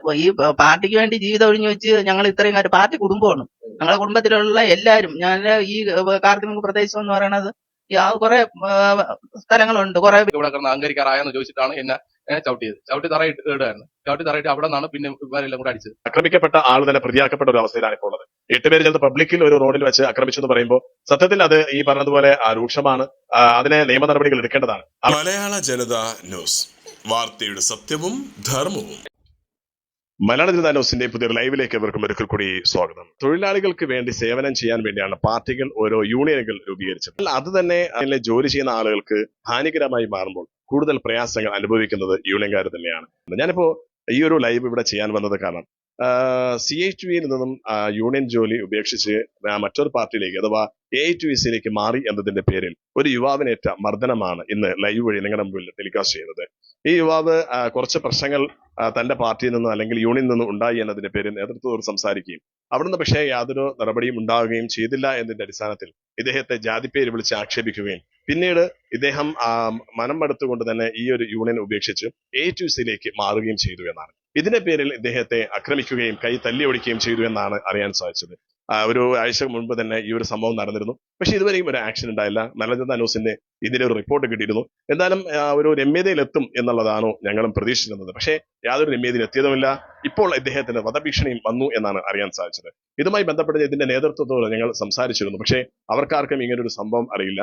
അപ്പൊ ഈ പാർട്ടിക്ക് വേണ്ടി ജീവിതം ഒഴിഞ്ഞു വെച്ച് ഞങ്ങൾ ഇത്രയും കാര്യം പാർട്ടി കുടുംബമാണ്. ഞങ്ങളുടെ കുടുംബത്തിലുള്ള എല്ലാവരും ഞാൻ ഈ കാർത്തിക പ്രദേശം എന്ന് പറയുന്നത് കുറെ സ്ഥലങ്ങളുണ്ട്. കുറെ ഇവിടെ കിടന്ന് അഹങ്കരിക്കാറായെന്ന് ചോദിച്ചിട്ടാണ് എന്നെ ചവിട്ടിയത്. ചവിട്ടി തറയിട്ട് ഇടുകയായിരുന്നു. ചവിട്ടി തറയിട്ട് അവിടെ നിന്നാണ് പിന്നെ ഇവരെല്ലാം കൂടെ അടിച്ചത്. ആക്രമിക്കപ്പെട്ട ആൾ തന്നെ പ്രതിയാക്കപ്പെട്ട ഒരു അവസ്ഥയിലാണ് ഇപ്പോൾ ഉള്ളത്. എട്ടുപേര് ചേർന്ന് പബ്ലിക്കിൽ ഒരു റോഡിൽ വെച്ച് ആക്രമിച്ചു എന്ന് പറയുമ്പോൾ സത്യത്തിൽ അത് ഈ പറഞ്ഞതുപോലെ ആ, രൂക്ഷമാണ്. ആ, അതിനെ നിയമ നടപടികൾ എടുക്കേണ്ടതാണ്. മലയാള ജനത ന്യൂസ്. വാർത്തയുടെ സത്യവും ധർമ്മവും. മലയാള ജനതാ ന്യൂസിന്റെ പുതിയൊരു ലൈവിലേക്ക് ഇവർക്കും ഒരിക്കൽ കൂടി സ്വാഗതം. തൊഴിലാളികൾക്ക് വേണ്ടി സേവനം ചെയ്യാൻ വേണ്ടിയാണ് പാർട്ടികൾ ഓരോ യൂണിയനുകൾ രൂപീകരിച്ചത്. അത് തന്നെ അതിലെ ജോലി ചെയ്യുന്ന ആളുകൾക്ക് ഹാനികരമായി മാറുമ്പോൾ കൂടുതൽ പ്രയാസങ്ങൾ അനുഭവിക്കുന്നത് യൂണിയൻകാർ തന്നെയാണ്. ഞാനിപ്പോ ഈ ഒരു ലൈവ് ഇവിടെ ചെയ്യാൻ വന്നത് കാരണം സി എച്ച് വിയിൽ നിന്നും യൂണിയൻ ജോലി ഉപേക്ഷിച്ച് മറ്റൊരു പാർട്ടിയിലേക്ക് അഥവാ എ ടു സിയിലേക്ക് മാറി എന്നതിന്റെ പേരിൽ ഒരു യുവാവിനേറ്റ മർദ്ദനമാണ് ഇന്ന് ലൈവ് വഴി നിങ്ങളുടെ മുമ്പിൽ ടെലികാസ്റ്റ് ചെയ്യുന്നത്. ഈ യുവാവ് കുറച്ച് പ്രശ്നങ്ങൾ തന്റെ പാർട്ടിയിൽ നിന്നും അല്ലെങ്കിൽ യൂണിയനിൽ നിന്നും ഉണ്ടായി എന്നതിന്റെ പേരിൽ നേതൃത്വത്തോട് സംസാരിക്കുകയും അവിടുന്ന് പക്ഷേ യാതൊരു നടപടിയും ഉണ്ടാവുകയും ചെയ്തില്ല എന്നതിന്റെ അടിസ്ഥാനത്തിൽ ഇദ്ദേഹത്തെ ജാതി പേര് വിളിച്ച് ആക്ഷേപിക്കുകയും പിന്നീട് ഇദ്ദേഹം മനം മടുത്തുകൊണ്ട് തന്നെ ഈ ഒരു യൂണിയൻ ഉപേക്ഷിച്ച് എ ടു സിയിലേക്ക് മാറുകയും ചെയ്തു എന്നാണ്. ഇതിന്റെ പേരിൽ ഇദ്ദേഹത്തെ ആക്രമിക്കുകയും കൈ തല്ലി ഒടിക്കുകയും ചെയ്തു എന്നാണ് അറിയാൻ സാധിച്ചത്. ഒരു ആഴ്ച മുൻപ് തന്നെ ഈ ഒരു സംഭവം നടന്നിരുന്നു. പക്ഷെ ഇതുവരെയും ഒരു ആക്ഷൻ ഉണ്ടായില്ല. നല്ലജനത ന്യൂസിന്റെ ഇതിന്റെ ഒരു റിപ്പോർട്ട് കിട്ടിയിരുന്നു. എന്തായാലും ഒരു രമ്യതയിലെത്തും എന്നുള്ളതാണോ ഞങ്ങളും പ്രതീക്ഷിച്ചിരുന്നത് പക്ഷേ യാതൊരു രമ്യതയിൽ എത്തിയതുമില്ല. ഇപ്പോൾ ഇദ്ദേഹത്തിന് വധഭീഷണിയും വന്നു എന്നാണ് അറിയാൻ സാധിച്ചത്. ഇതുമായി ബന്ധപ്പെട്ട് ഇതിന്റെ നേതൃത്വത്തോട് ഞങ്ങൾ സംസാരിച്ചിരുന്നു. പക്ഷേ അവർക്കാർക്കും ഇങ്ങനെ ഒരു സംഭവം അറിയില്ല.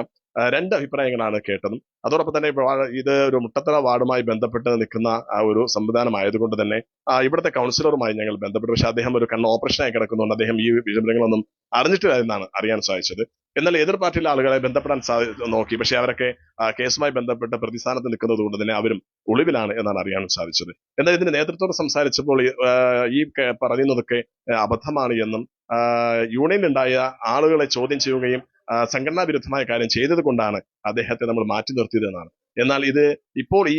രണ്ട് അഭിപ്രായങ്ങളാണ് കേട്ടതും. അതോടൊപ്പം തന്നെ ഇത് ഒരു മുട്ടത്തറ വാർഡുമായി ബന്ധപ്പെട്ട് നിൽക്കുന്ന ആ ഒരു സംവിധാനം ആയതുകൊണ്ട് തന്നെ ഇവിടുത്തെ കൗൺസിലറുമായി ഞങ്ങൾ ബന്ധപ്പെട്ടു. പക്ഷേ അദ്ദേഹം ഒരു കണ്ണ് ഓപ്പറേഷനായി കിടക്കുന്നുണ്ട്. അദ്ദേഹം ഈ വിവരങ്ങളൊന്നും അറിഞ്ഞിട്ടില്ല എന്നാണ് അറിയാൻ സാധിച്ചത്. എന്നാൽ എതിർ പാർട്ടിയിലെ ആളുകളെ ബന്ധപ്പെടാൻ നോക്കി. പക്ഷെ അവരൊക്കെ കേസുമായി ബന്ധപ്പെട്ട് പ്രതിസ്ഥാനത്ത് നിൽക്കുന്നത് കൊണ്ട് തന്നെ അവരും ഒളിവിലാണ് എന്നാണ് അറിയാൻ സാധിച്ചത്. എന്നാൽ ഇതിന്റെ നേതൃത്വത്തോട് സംസാരിച്ചപ്പോൾ ഈ, പറയുന്നതൊക്കെ അബദ്ധമാണ് എന്നും യൂണിയനിലുണ്ടായ ആളുകളെ ചോദ്യം ചെയ്യുകയും സംഘടനാ വിരുദ്ധമായ കാര്യം ചെയ്തത് കൊണ്ടാണ് അദ്ദേഹത്തെ നമ്മൾ മാറ്റി നിർത്തിയത് എന്നാണ്. എന്നാൽ ഇത് ഇപ്പോൾ ഈ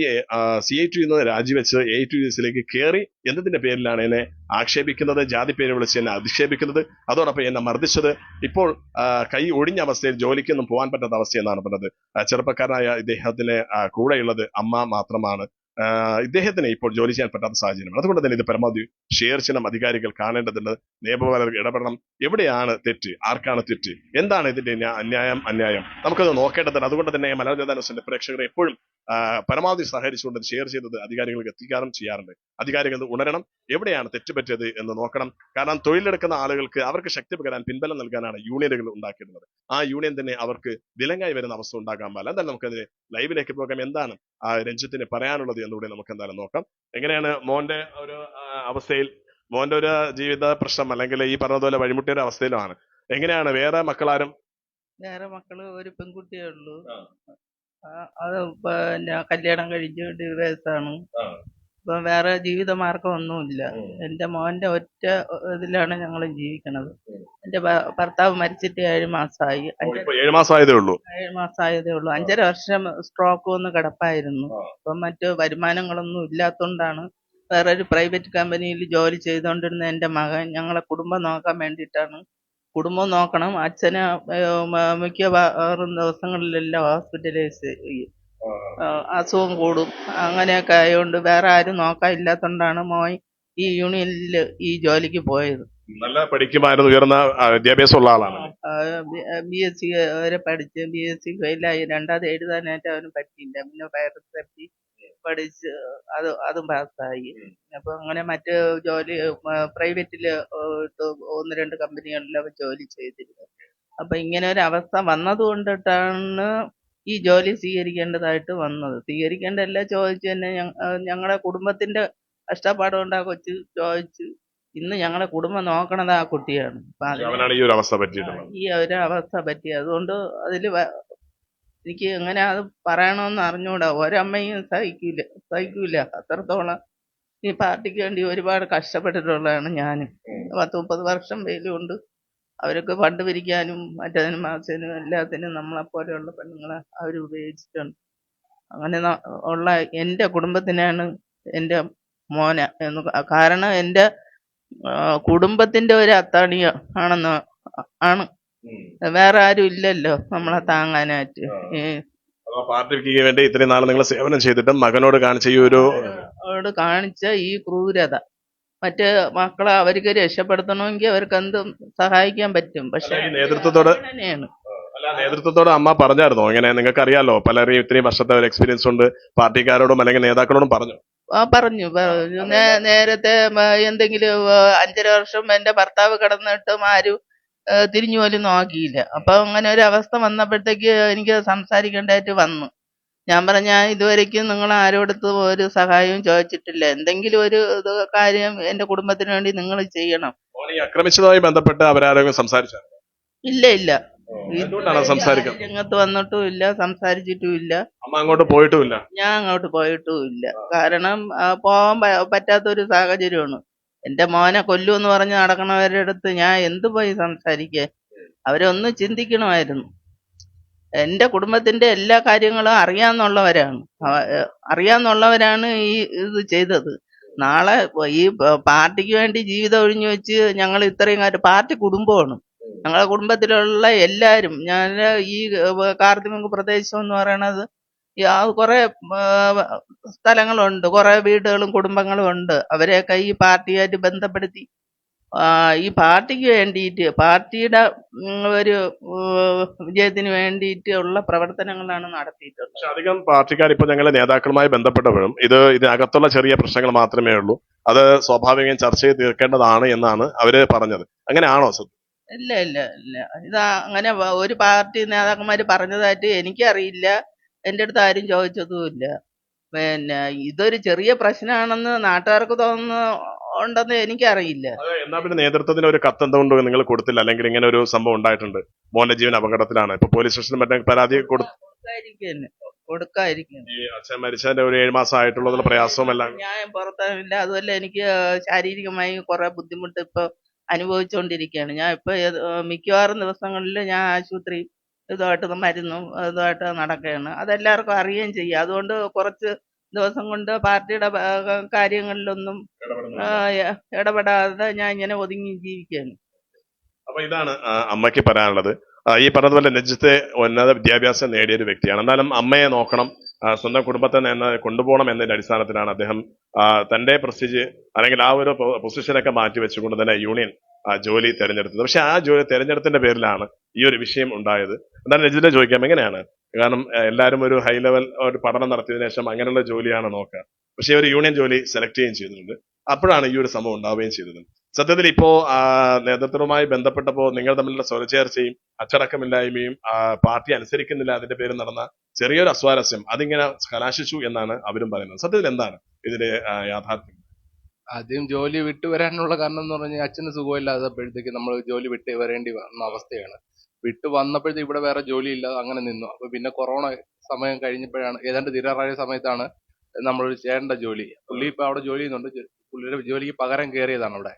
സി ഐ ടി രാജിവെച്ച് എ ടു എസിലേക്ക് കയറി എന്നതിന്റെ പേരിലാണ് എന്നെ ആക്ഷേപിക്കുന്നത്. ജാതി പേര് വിളിച്ച് എന്നെ അധിക്ഷേപിക്കുന്നത്. അതോടൊപ്പം എന്നെ മർദ്ദിച്ചത്. ഇപ്പോൾ കൈ ഒഴിഞ്ഞ അവസ്ഥയിൽ ജോലിക്കൊന്നും പോകാൻ പറ്റാത്ത അവസ്ഥ എന്നാണ് പറഞ്ഞത് ചെറുപ്പക്കാരനായ ഇദ്ദേഹത്തിന് കൂടെയുള്ളത് അമ്മ മാത്രമാണ്. ഇദ്ദേഹത്തിന് ഇപ്പോൾ ജോലി ചെയ്യാൻ പറ്റാത്ത സാഹചര്യമാണ് അതുകൊണ്ട് തന്നെ ഇത് പരമാവധി ഷെയർ ചെയ്യണം അധികാരികൾ കാണേണ്ടതുണ്ട്. നിയമപാലകർ ഇടപെടണം. എവിടെയാണ് തെറ്റ്? ആർക്കാണ് തെറ്റ്? എന്താണ് ഇതിന്റെ അന്യായം അന്യായം? നമുക്കത് നോക്കേണ്ടതുണ്ട്. അതുകൊണ്ട് തന്നെ മലയാള ജനതാ ന്യൂസിന്റെ പ്രേക്ഷകരെ എപ്പോഴും പരമാവധി സഹകരിച്ചുകൊണ്ട് ഷെയർ ചെയ്തത് അധികാരികൾക്ക് എത്തിക്കാനും ചെയ്യാറുണ്ട്. അധികാരികൾ ഇത് ഉണരണം എവിടെയാണ് തെറ്റുപറ്റിയത് എന്ന് നോക്കണം. കാരണം തൊഴിലെടുക്കുന്ന ആളുകൾക്ക് അവർക്ക് ശക്തി പകരാൻ പിൻബലം നൽകാനാണ് യൂണിയനുകൾ ഉണ്ടാക്കിയിരുന്നത് ആ യൂണിയൻ തന്നെ അവർക്ക് വിലങ്ങായി വരുന്ന അവസ്ഥ ഉണ്ടാകാൻ പാടില്ല. എന്തായാലും നമുക്കതിന് ലൈവിലേക്ക് പോകാം. എന്താണ് ആ രഞ്ജിത്തിന് പറയാനുള്ളത് എന്നുകൂടി നമുക്ക് എന്തായാലും നോക്കാം. എങ്ങനെയാണ് മോന്റെ ഒരു അവസ്ഥയിൽ? മോന്റെ ഒരു ജീവിത പ്രശ്നം അല്ലെങ്കിൽ ഈ പറഞ്ഞതുപോലെ വഴിമുട്ടിയ ഒരു അവസ്ഥയിലാണ്. എങ്ങനെയാണ് വേറെ മക്കളാരും? വേറെ മക്കൾ ഒരു പെൺകുട്ടിയേ ഉള്ളൂ. അത് പിന്നെ കല്യാണം കഴിഞ്ഞ് ഡിവേഴ്സാണ്. ഇപ്പൊ വേറെ ജീവിത മാർഗം ഒന്നുമില്ല ഉം. എന്റെ മോന്റെ ഒറ്റ ഇതിലാണ് ഞങ്ങൾ ജീവിക്കണത്. എന്റെ ഭർത്താവ് മരിച്ചിട്ട് ഏഴ് മാസമായി ഏഴ് മാസമായതേ ഉള്ളൂ. ഏഴ് മാസമായതേ ഉള്ളൂ. അഞ്ചര വർഷം സ്ട്രോക്ക് വന്ന് കിടപ്പായിരുന്നു. ഇപ്പൊ അപ്പം മറ്റു വരുമാനങ്ങളൊന്നും ഇല്ലാത്തോണ്ടാണ് വേറെ ഒരു പ്രൈവറ്റ് കമ്പനിയിൽ ജോലി ചെയ്തുകൊണ്ടിരുന്ന എന്റെ മകൻ ഞങ്ങളെ കുടുംബം നോക്കാൻ വേണ്ടിയിട്ടാണ് കുടുംബം നോക്കണം. അച്ഛന് മിക്കവാറും ദിവസങ്ങളിലെല്ലാം ഹോസ്പിറ്റലൈസ് ചെയ്യും. അസുഖം കൂടും. അങ്ങനെയൊക്കെ ആയതുകൊണ്ട് വേറെ ആരും നോക്കാൻ ഇല്ലാത്തതുകൊണ്ടാണ് മോൻ ഈ യൂണിയനിൽ ഈ ജോലിക്ക് പോയത്. നല്ല പഠിക്കുമായിരുന്നു ഉയർന്ന വിദ്യാഭ്യാസം ഉള്ള ആളാണ്. ബി എസ് സി വരെ പഠിച്ച് ബി എസ് സി ഫെയിലായി. രണ്ടാമത് എഴുതാനായിട്ട് അവന് പറ്റിയില്ല. പിന്നെ ഫയർ സെഫ്റ്റി പഠിച്ച് അത് അതും പാസ്സായി. അപ്പൊ അങ്ങനെ മറ്റ് ജോലി പ്രൈവറ്റിൽ ഒന്ന് രണ്ട് കമ്പനികളിൽ അവൻ ജോലി ചെയ്തിരുന്നു. അപ്പൊ ഇങ്ങനെ ഒരു അവസ്ഥ വന്നത് കൊണ്ടിട്ടാണ് ഈ ജോലി സ്വീകരിക്കേണ്ടതായിട്ട് വന്നത്. സ്വീകരിക്കേണ്ടല്ല ചോദിച്ചു തന്നെ ഞങ്ങളുടെ കുടുംബത്തിന്റെ കഷ്ടപ്പാട് കൊണ്ട് ആ കൊച്ച് ചോദിച്ചു ഇന്ന് ഞങ്ങളെ കുടുംബം നോക്കണത് ആ കുട്ടിയാണ്. ഈ ഒരു അവസ്ഥ പറ്റി. അതുകൊണ്ട് അതിൽ എനിക്ക് എങ്ങനെ അത് പറയണമെന്ന് അറിഞ്ഞൂടാ. ഒരമ്മയും സഹിക്കൂല സഹിക്കൂല. അത്രത്തോളം ഈ പാർട്ടിക്ക് വേണ്ടി ഒരുപാട് കഷ്ടപ്പെട്ടിട്ടുള്ളതാണ് ഞാൻ പത്ത് മുപ്പത് വർഷം വെയിലുകൊണ്ട് അവരൊക്കെ ഫണ്ട് പിരിക്കാനും മറ്റതിനും മാസത്തിനും എല്ലാത്തിനും നമ്മളെപ്പോലെയുള്ള പെണ്ണുങ്ങളെ അവർ ഉപയോഗിച്ചിട്ടുണ്ട്. അങ്ങനെ ഉള്ള എന്റെ കുടുംബത്തിനാണ് എന്റെ മോന എന്ന് കാരണം എന്റെ കുടുംബത്തിന്റെ ഒരു അത്താണിയ ആണെന്ന് ആണ്. വേറെ ആരും ഇല്ലല്ലോ നമ്മളെ താങ്ങാനായിട്ട്. പാർട്ടിക്ക് വേണ്ടി ഇത്രയും നാളെ നിങ്ങൾ സേവനം ചെയ്തിട്ടും മകനോട് കാണിച്ച ഈ ഒരു അവരോട് കാണിച്ച ഈ ക്രൂരത. മറ്റ് മക്കളെ അവർക്ക് രക്ഷപ്പെടുത്തണമെങ്കിൽ അവർക്ക് എന്തും സഹായിക്കാൻ പറ്റും. പക്ഷെ നേതൃത്വത്തോട് തന്നെയാണ് അല്ല നേതൃത്വത്തോട് അമ്മ പറഞ്ഞായിരുന്നോ? ഇങ്ങനെ നിങ്ങൾക്ക് അറിയാലോ പലരെയും ഇത്രയും വർഷത്തെ ഒരു എക്സ്പീരിയൻസ് ഉണ്ട്. പാർട്ടിക്കാരോടും അല്ലെങ്കിൽ നേതാക്കളോടും പറഞ്ഞു. ആ പറഞ്ഞു. പറഞ്ഞു നേരത്തെ എന്തെങ്കിലും അഞ്ചര വർഷം എന്റെ ഭർത്താവ് കിടന്നിട്ടും ആരും തിരിഞ്ഞു പോലും നോക്കിയില്ല. അപ്പൊ അങ്ങനെ ഒരു അവസ്ഥ വന്നപ്പോഴത്തേക്ക് എനിക്ക് സംസാരിക്കേണ്ടതായിട്ട് വന്നു. ഞാൻ പറഞ്ഞ ഇതുവരേക്കും നിങ്ങൾ ആരോടത്തും ഒരു സഹായവും ചോദിച്ചിട്ടില്ല. എന്തെങ്കിലും ഒരു ഇത് കാര്യം എന്റെ കുടുംബത്തിന് വേണ്ടി നിങ്ങൾ ചെയ്യണം. ആക്രമിച്ചതുമായി ബന്ധപ്പെട്ട് അവരാരെങ്കിലും സംസാരിച്ചു? ഇല്ല ഇല്ല. രംഗത്ത് വന്നിട്ടും ഇല്ല സംസാരിച്ചിട്ടും ഇല്ല. അമ്മ അങ്ങോട്ട് പോയിട്ടുമില്ല? ഞാൻ അങ്ങോട്ട് പോയിട്ടും ഇല്ല. കാരണം പോവാൻ പോകാൻ ഒരു പറ്റാത്തൊരു സാഹചര്യമാണ്. എന്റെ മോനെ കൊല്ലു എന്ന് പറഞ്ഞ് നടക്കണവരുടെ അടുത്ത് ഞാൻ എന്ത് പോയി സംസാരിക്കുക? അവരൊന്ന് ചിന്തിക്കണമായിരുന്നു. എന്റെ കുടുംബത്തിന്റെ എല്ലാ കാര്യങ്ങളും അറിയാന്നുള്ളവരാണ്. അറിയാന്നുള്ളവരാണ് ഈ ഇത് ചെയ്തത്. നാളെ ഈ പാർട്ടിക്ക് വേണ്ടി ജീവിതം ഒഴിഞ്ഞു വെച്ച് ഞങ്ങൾ ഇത്രയും കാര്യം പാർട്ടി കുടുംബമാണ്. ഞങ്ങളെ കുടുംബത്തിലുള്ള എല്ലാരും ഞാൻ ഈ ഏ, കാർത്തിക് പ്രദേശം എന്ന് പറയണത് കുറെ സ്ഥലങ്ങളുണ്ട്. കുറേ വീടുകളും കുടുംബങ്ങളും ഉണ്ട്. അവരെയൊക്കെ ഈ പാർട്ടിയായിട്ട് ബന്ധപ്പെടുത്തി ഈ പാർട്ടിക്ക് വേണ്ടിയിട്ട് പാർട്ടിയുടെ ഒരു വിജയത്തിന് വേണ്ടിയിട്ടുള്ള പ്രവർത്തനങ്ങളാണ് നടത്തിയിട്ടുള്ളത്. പക്ഷെ അധികം പാർട്ടിക്കാർ ഇപ്പോൾ ഞങ്ങളെ നേതാക്കളുമായി ബന്ധപ്പെട്ടപ്പോഴും ഇത് ഇതിനകത്തുള്ള ചെറിയ പ്രശ്നങ്ങൾ മാത്രമേ ഉള്ളൂ. അത് സ്വാഭാവികം ചർച്ച ചെയ്ത് തീർക്കേണ്ടതാണ് എന്നാണ് അവർ പറഞ്ഞത്. അങ്ങനെയാണോ സത്യം ഇല്ല ഇല്ല ഇല്ല. ഇത് അങ്ങനെ ഒരു പാർട്ടി നേതാക്കന്മാർ പറഞ്ഞതായിട്ട് എനിക്കറിയില്ല. എന്റെ അടുത്ത് ആരും ചോദിച്ചതുമില്ല. പിന്നെ ഇതൊരു ചെറിയ പ്രശ്നമാണെന്ന് നാട്ടുകാർക്ക് തോന്നുന്നു ഉണ്ടെന്ന് എനിക്കറിയില്ല. എന്നാ പിന്നെ നേതൃത്വത്തിന് ഒരു കത്ത് എന്തുകൊണ്ട് നിങ്ങൾ കൊടുത്തില്ല? അല്ലെങ്കിൽ ഇങ്ങനെ ഒരു സംഭവം ഉണ്ടായിട്ടുണ്ട്. മോന്റെ ജീവൻ അപകടത്തിലാണ്. ഇപ്പൊ പോലീസ് സ്റ്റേഷനിൽ മറ്റേ പരാതി കൊടുക്കാതിരിക്കും അച്ഛൻ മരിച്ചതിന്റെ ഒരു ഏഴ് മാസം ആയിട്ടുള്ളതിൽ പ്രയാസവും എല്ലാം ഞാൻ പുറത്തില്ല അതുമല്ല എനിക്ക് ശാരീരികമായി കുറെ ബുദ്ധിമുട്ട് ഇപ്പൊ അനുഭവിച്ചുകൊണ്ടിരിക്കുകയാണ് ഞാൻ ഇപ്പൊ മിക്കവാറും ദിവസങ്ങളിൽ ഞാൻ ആശുപത്രി ഇതുമായിട്ട് മരുന്നും ഇതുമായിട്ട് നടക്കുകയാണ്. അതെല്ലാവർക്കും അറിയുകയും ചെയ്യും. അതുകൊണ്ട് കുറച്ച് ദിവസം കൊണ്ട് പാർട്ടിയുടെ കാര്യങ്ങളിലൊന്നും ഇടപെടാതെ ഞാൻ ഇങ്ങനെ ഒതുങ്ങി ജീവിക്കുകയാണ്. അപ്പൊ ഇതാണ് അമ്മയ്ക്ക് പറയാനുള്ളത്. ഈ പറഞ്ഞതുപോലെ ലജ്ജത്തെ ഉന്നത വിദ്യാഭ്യാസം നേടിയ ഒരു വ്യക്തിയാണ്. എന്നാലും അമ്മയെ നോക്കണം സ്വന്തം കുടുംബത്തെ നിന്ന് കൊണ്ടുപോകണം എന്നതിന്റെ അടിസ്ഥാനത്തിലാണ് അദ്ദേഹം തന്റെ പ്രസ്റ്റീജ് അല്ലെങ്കിൽ ആ ഒരു പൊസിഷനൊക്കെ മാറ്റി വെച്ചുകൊണ്ട് തന്നെ യൂണിയൻ ആ, ജോലി തെരഞ്ഞെടുത്തത്. പക്ഷെ ആ ജോലി തെരഞ്ഞെടുത്തിന്റെ പേരിലാണ് ഈ ഒരു വിഷയം ഉണ്ടായത്. എന്താണ് രജിതിനെ ചോദിക്കാം എങ്ങനെയാണ്? കാരണം എല്ലാവരും ഒരു ഹൈ ലെവൽ ഒരു പഠനം നടത്തിയതിനു ശേഷം അങ്ങനെയുള്ള ജോലിയാണ് നോക്കുക. പക്ഷെ ഒരു യൂണിയൻ ജോലി സെലക്ട് ചെയ്യുകയും ചെയ്തിട്ടുണ്ട്. അപ്പോഴാണ് ഈ ഒരു സംഭവം ഉണ്ടാവുകയും ചെയ്തത്. സത്യത്തിൽ ഇപ്പോ നേതൃത്വവുമായി ബന്ധപ്പെട്ടപ്പോ നിങ്ങൾ തമ്മിലുള്ള സ്വരചേർച്ചയും അച്ചടക്കമില്ലായ്മയും പാർട്ടി അനുസരിക്കുന്നില്ല അതിന്റെ പേരിൽ നടന്ന ചെറിയൊരു അസ്വാരസ്യം അതിങ്ങനെ കലാശിച്ചു എന്നാണ് അവരും പറയുന്നത്. സത്യത്തിൽ എന്താണ് ഇതിന്റെ യാഥാർത്ഥ്യം? ആദ്യം ജോലി വിട്ടു വരാനുള്ള കാരണം എന്ന് പറഞ്ഞാൽ അച്ഛന് സുഖമില്ലാത്തപ്പോഴത്തേക്ക് നമ്മൾ ജോലി വിട്ട് വരേണ്ടി വന്ന അവസ്ഥയാണ്. വിട്ടു വന്നപ്പോഴത്തേക്ക് ഇവിടെ വേറെ ജോലി ഇല്ല അങ്ങനെ നിന്നു. അപ്പൊ പിന്നെ കൊറോണ സമയം കഴിഞ്ഞപ്പോഴാണ് ഏതാണ്ട് തിരാറായ സമയത്താണ് നമ്മൾ ചെയ്യേണ്ട ജോലി. പുള്ളി ഇപ്പൊ അവിടെ ജോലി ചെയ്യുന്നുണ്ട്. പുള്ളിയുടെ ജോലിക്ക് പകരം കയറിയതാണ് അവിടെ.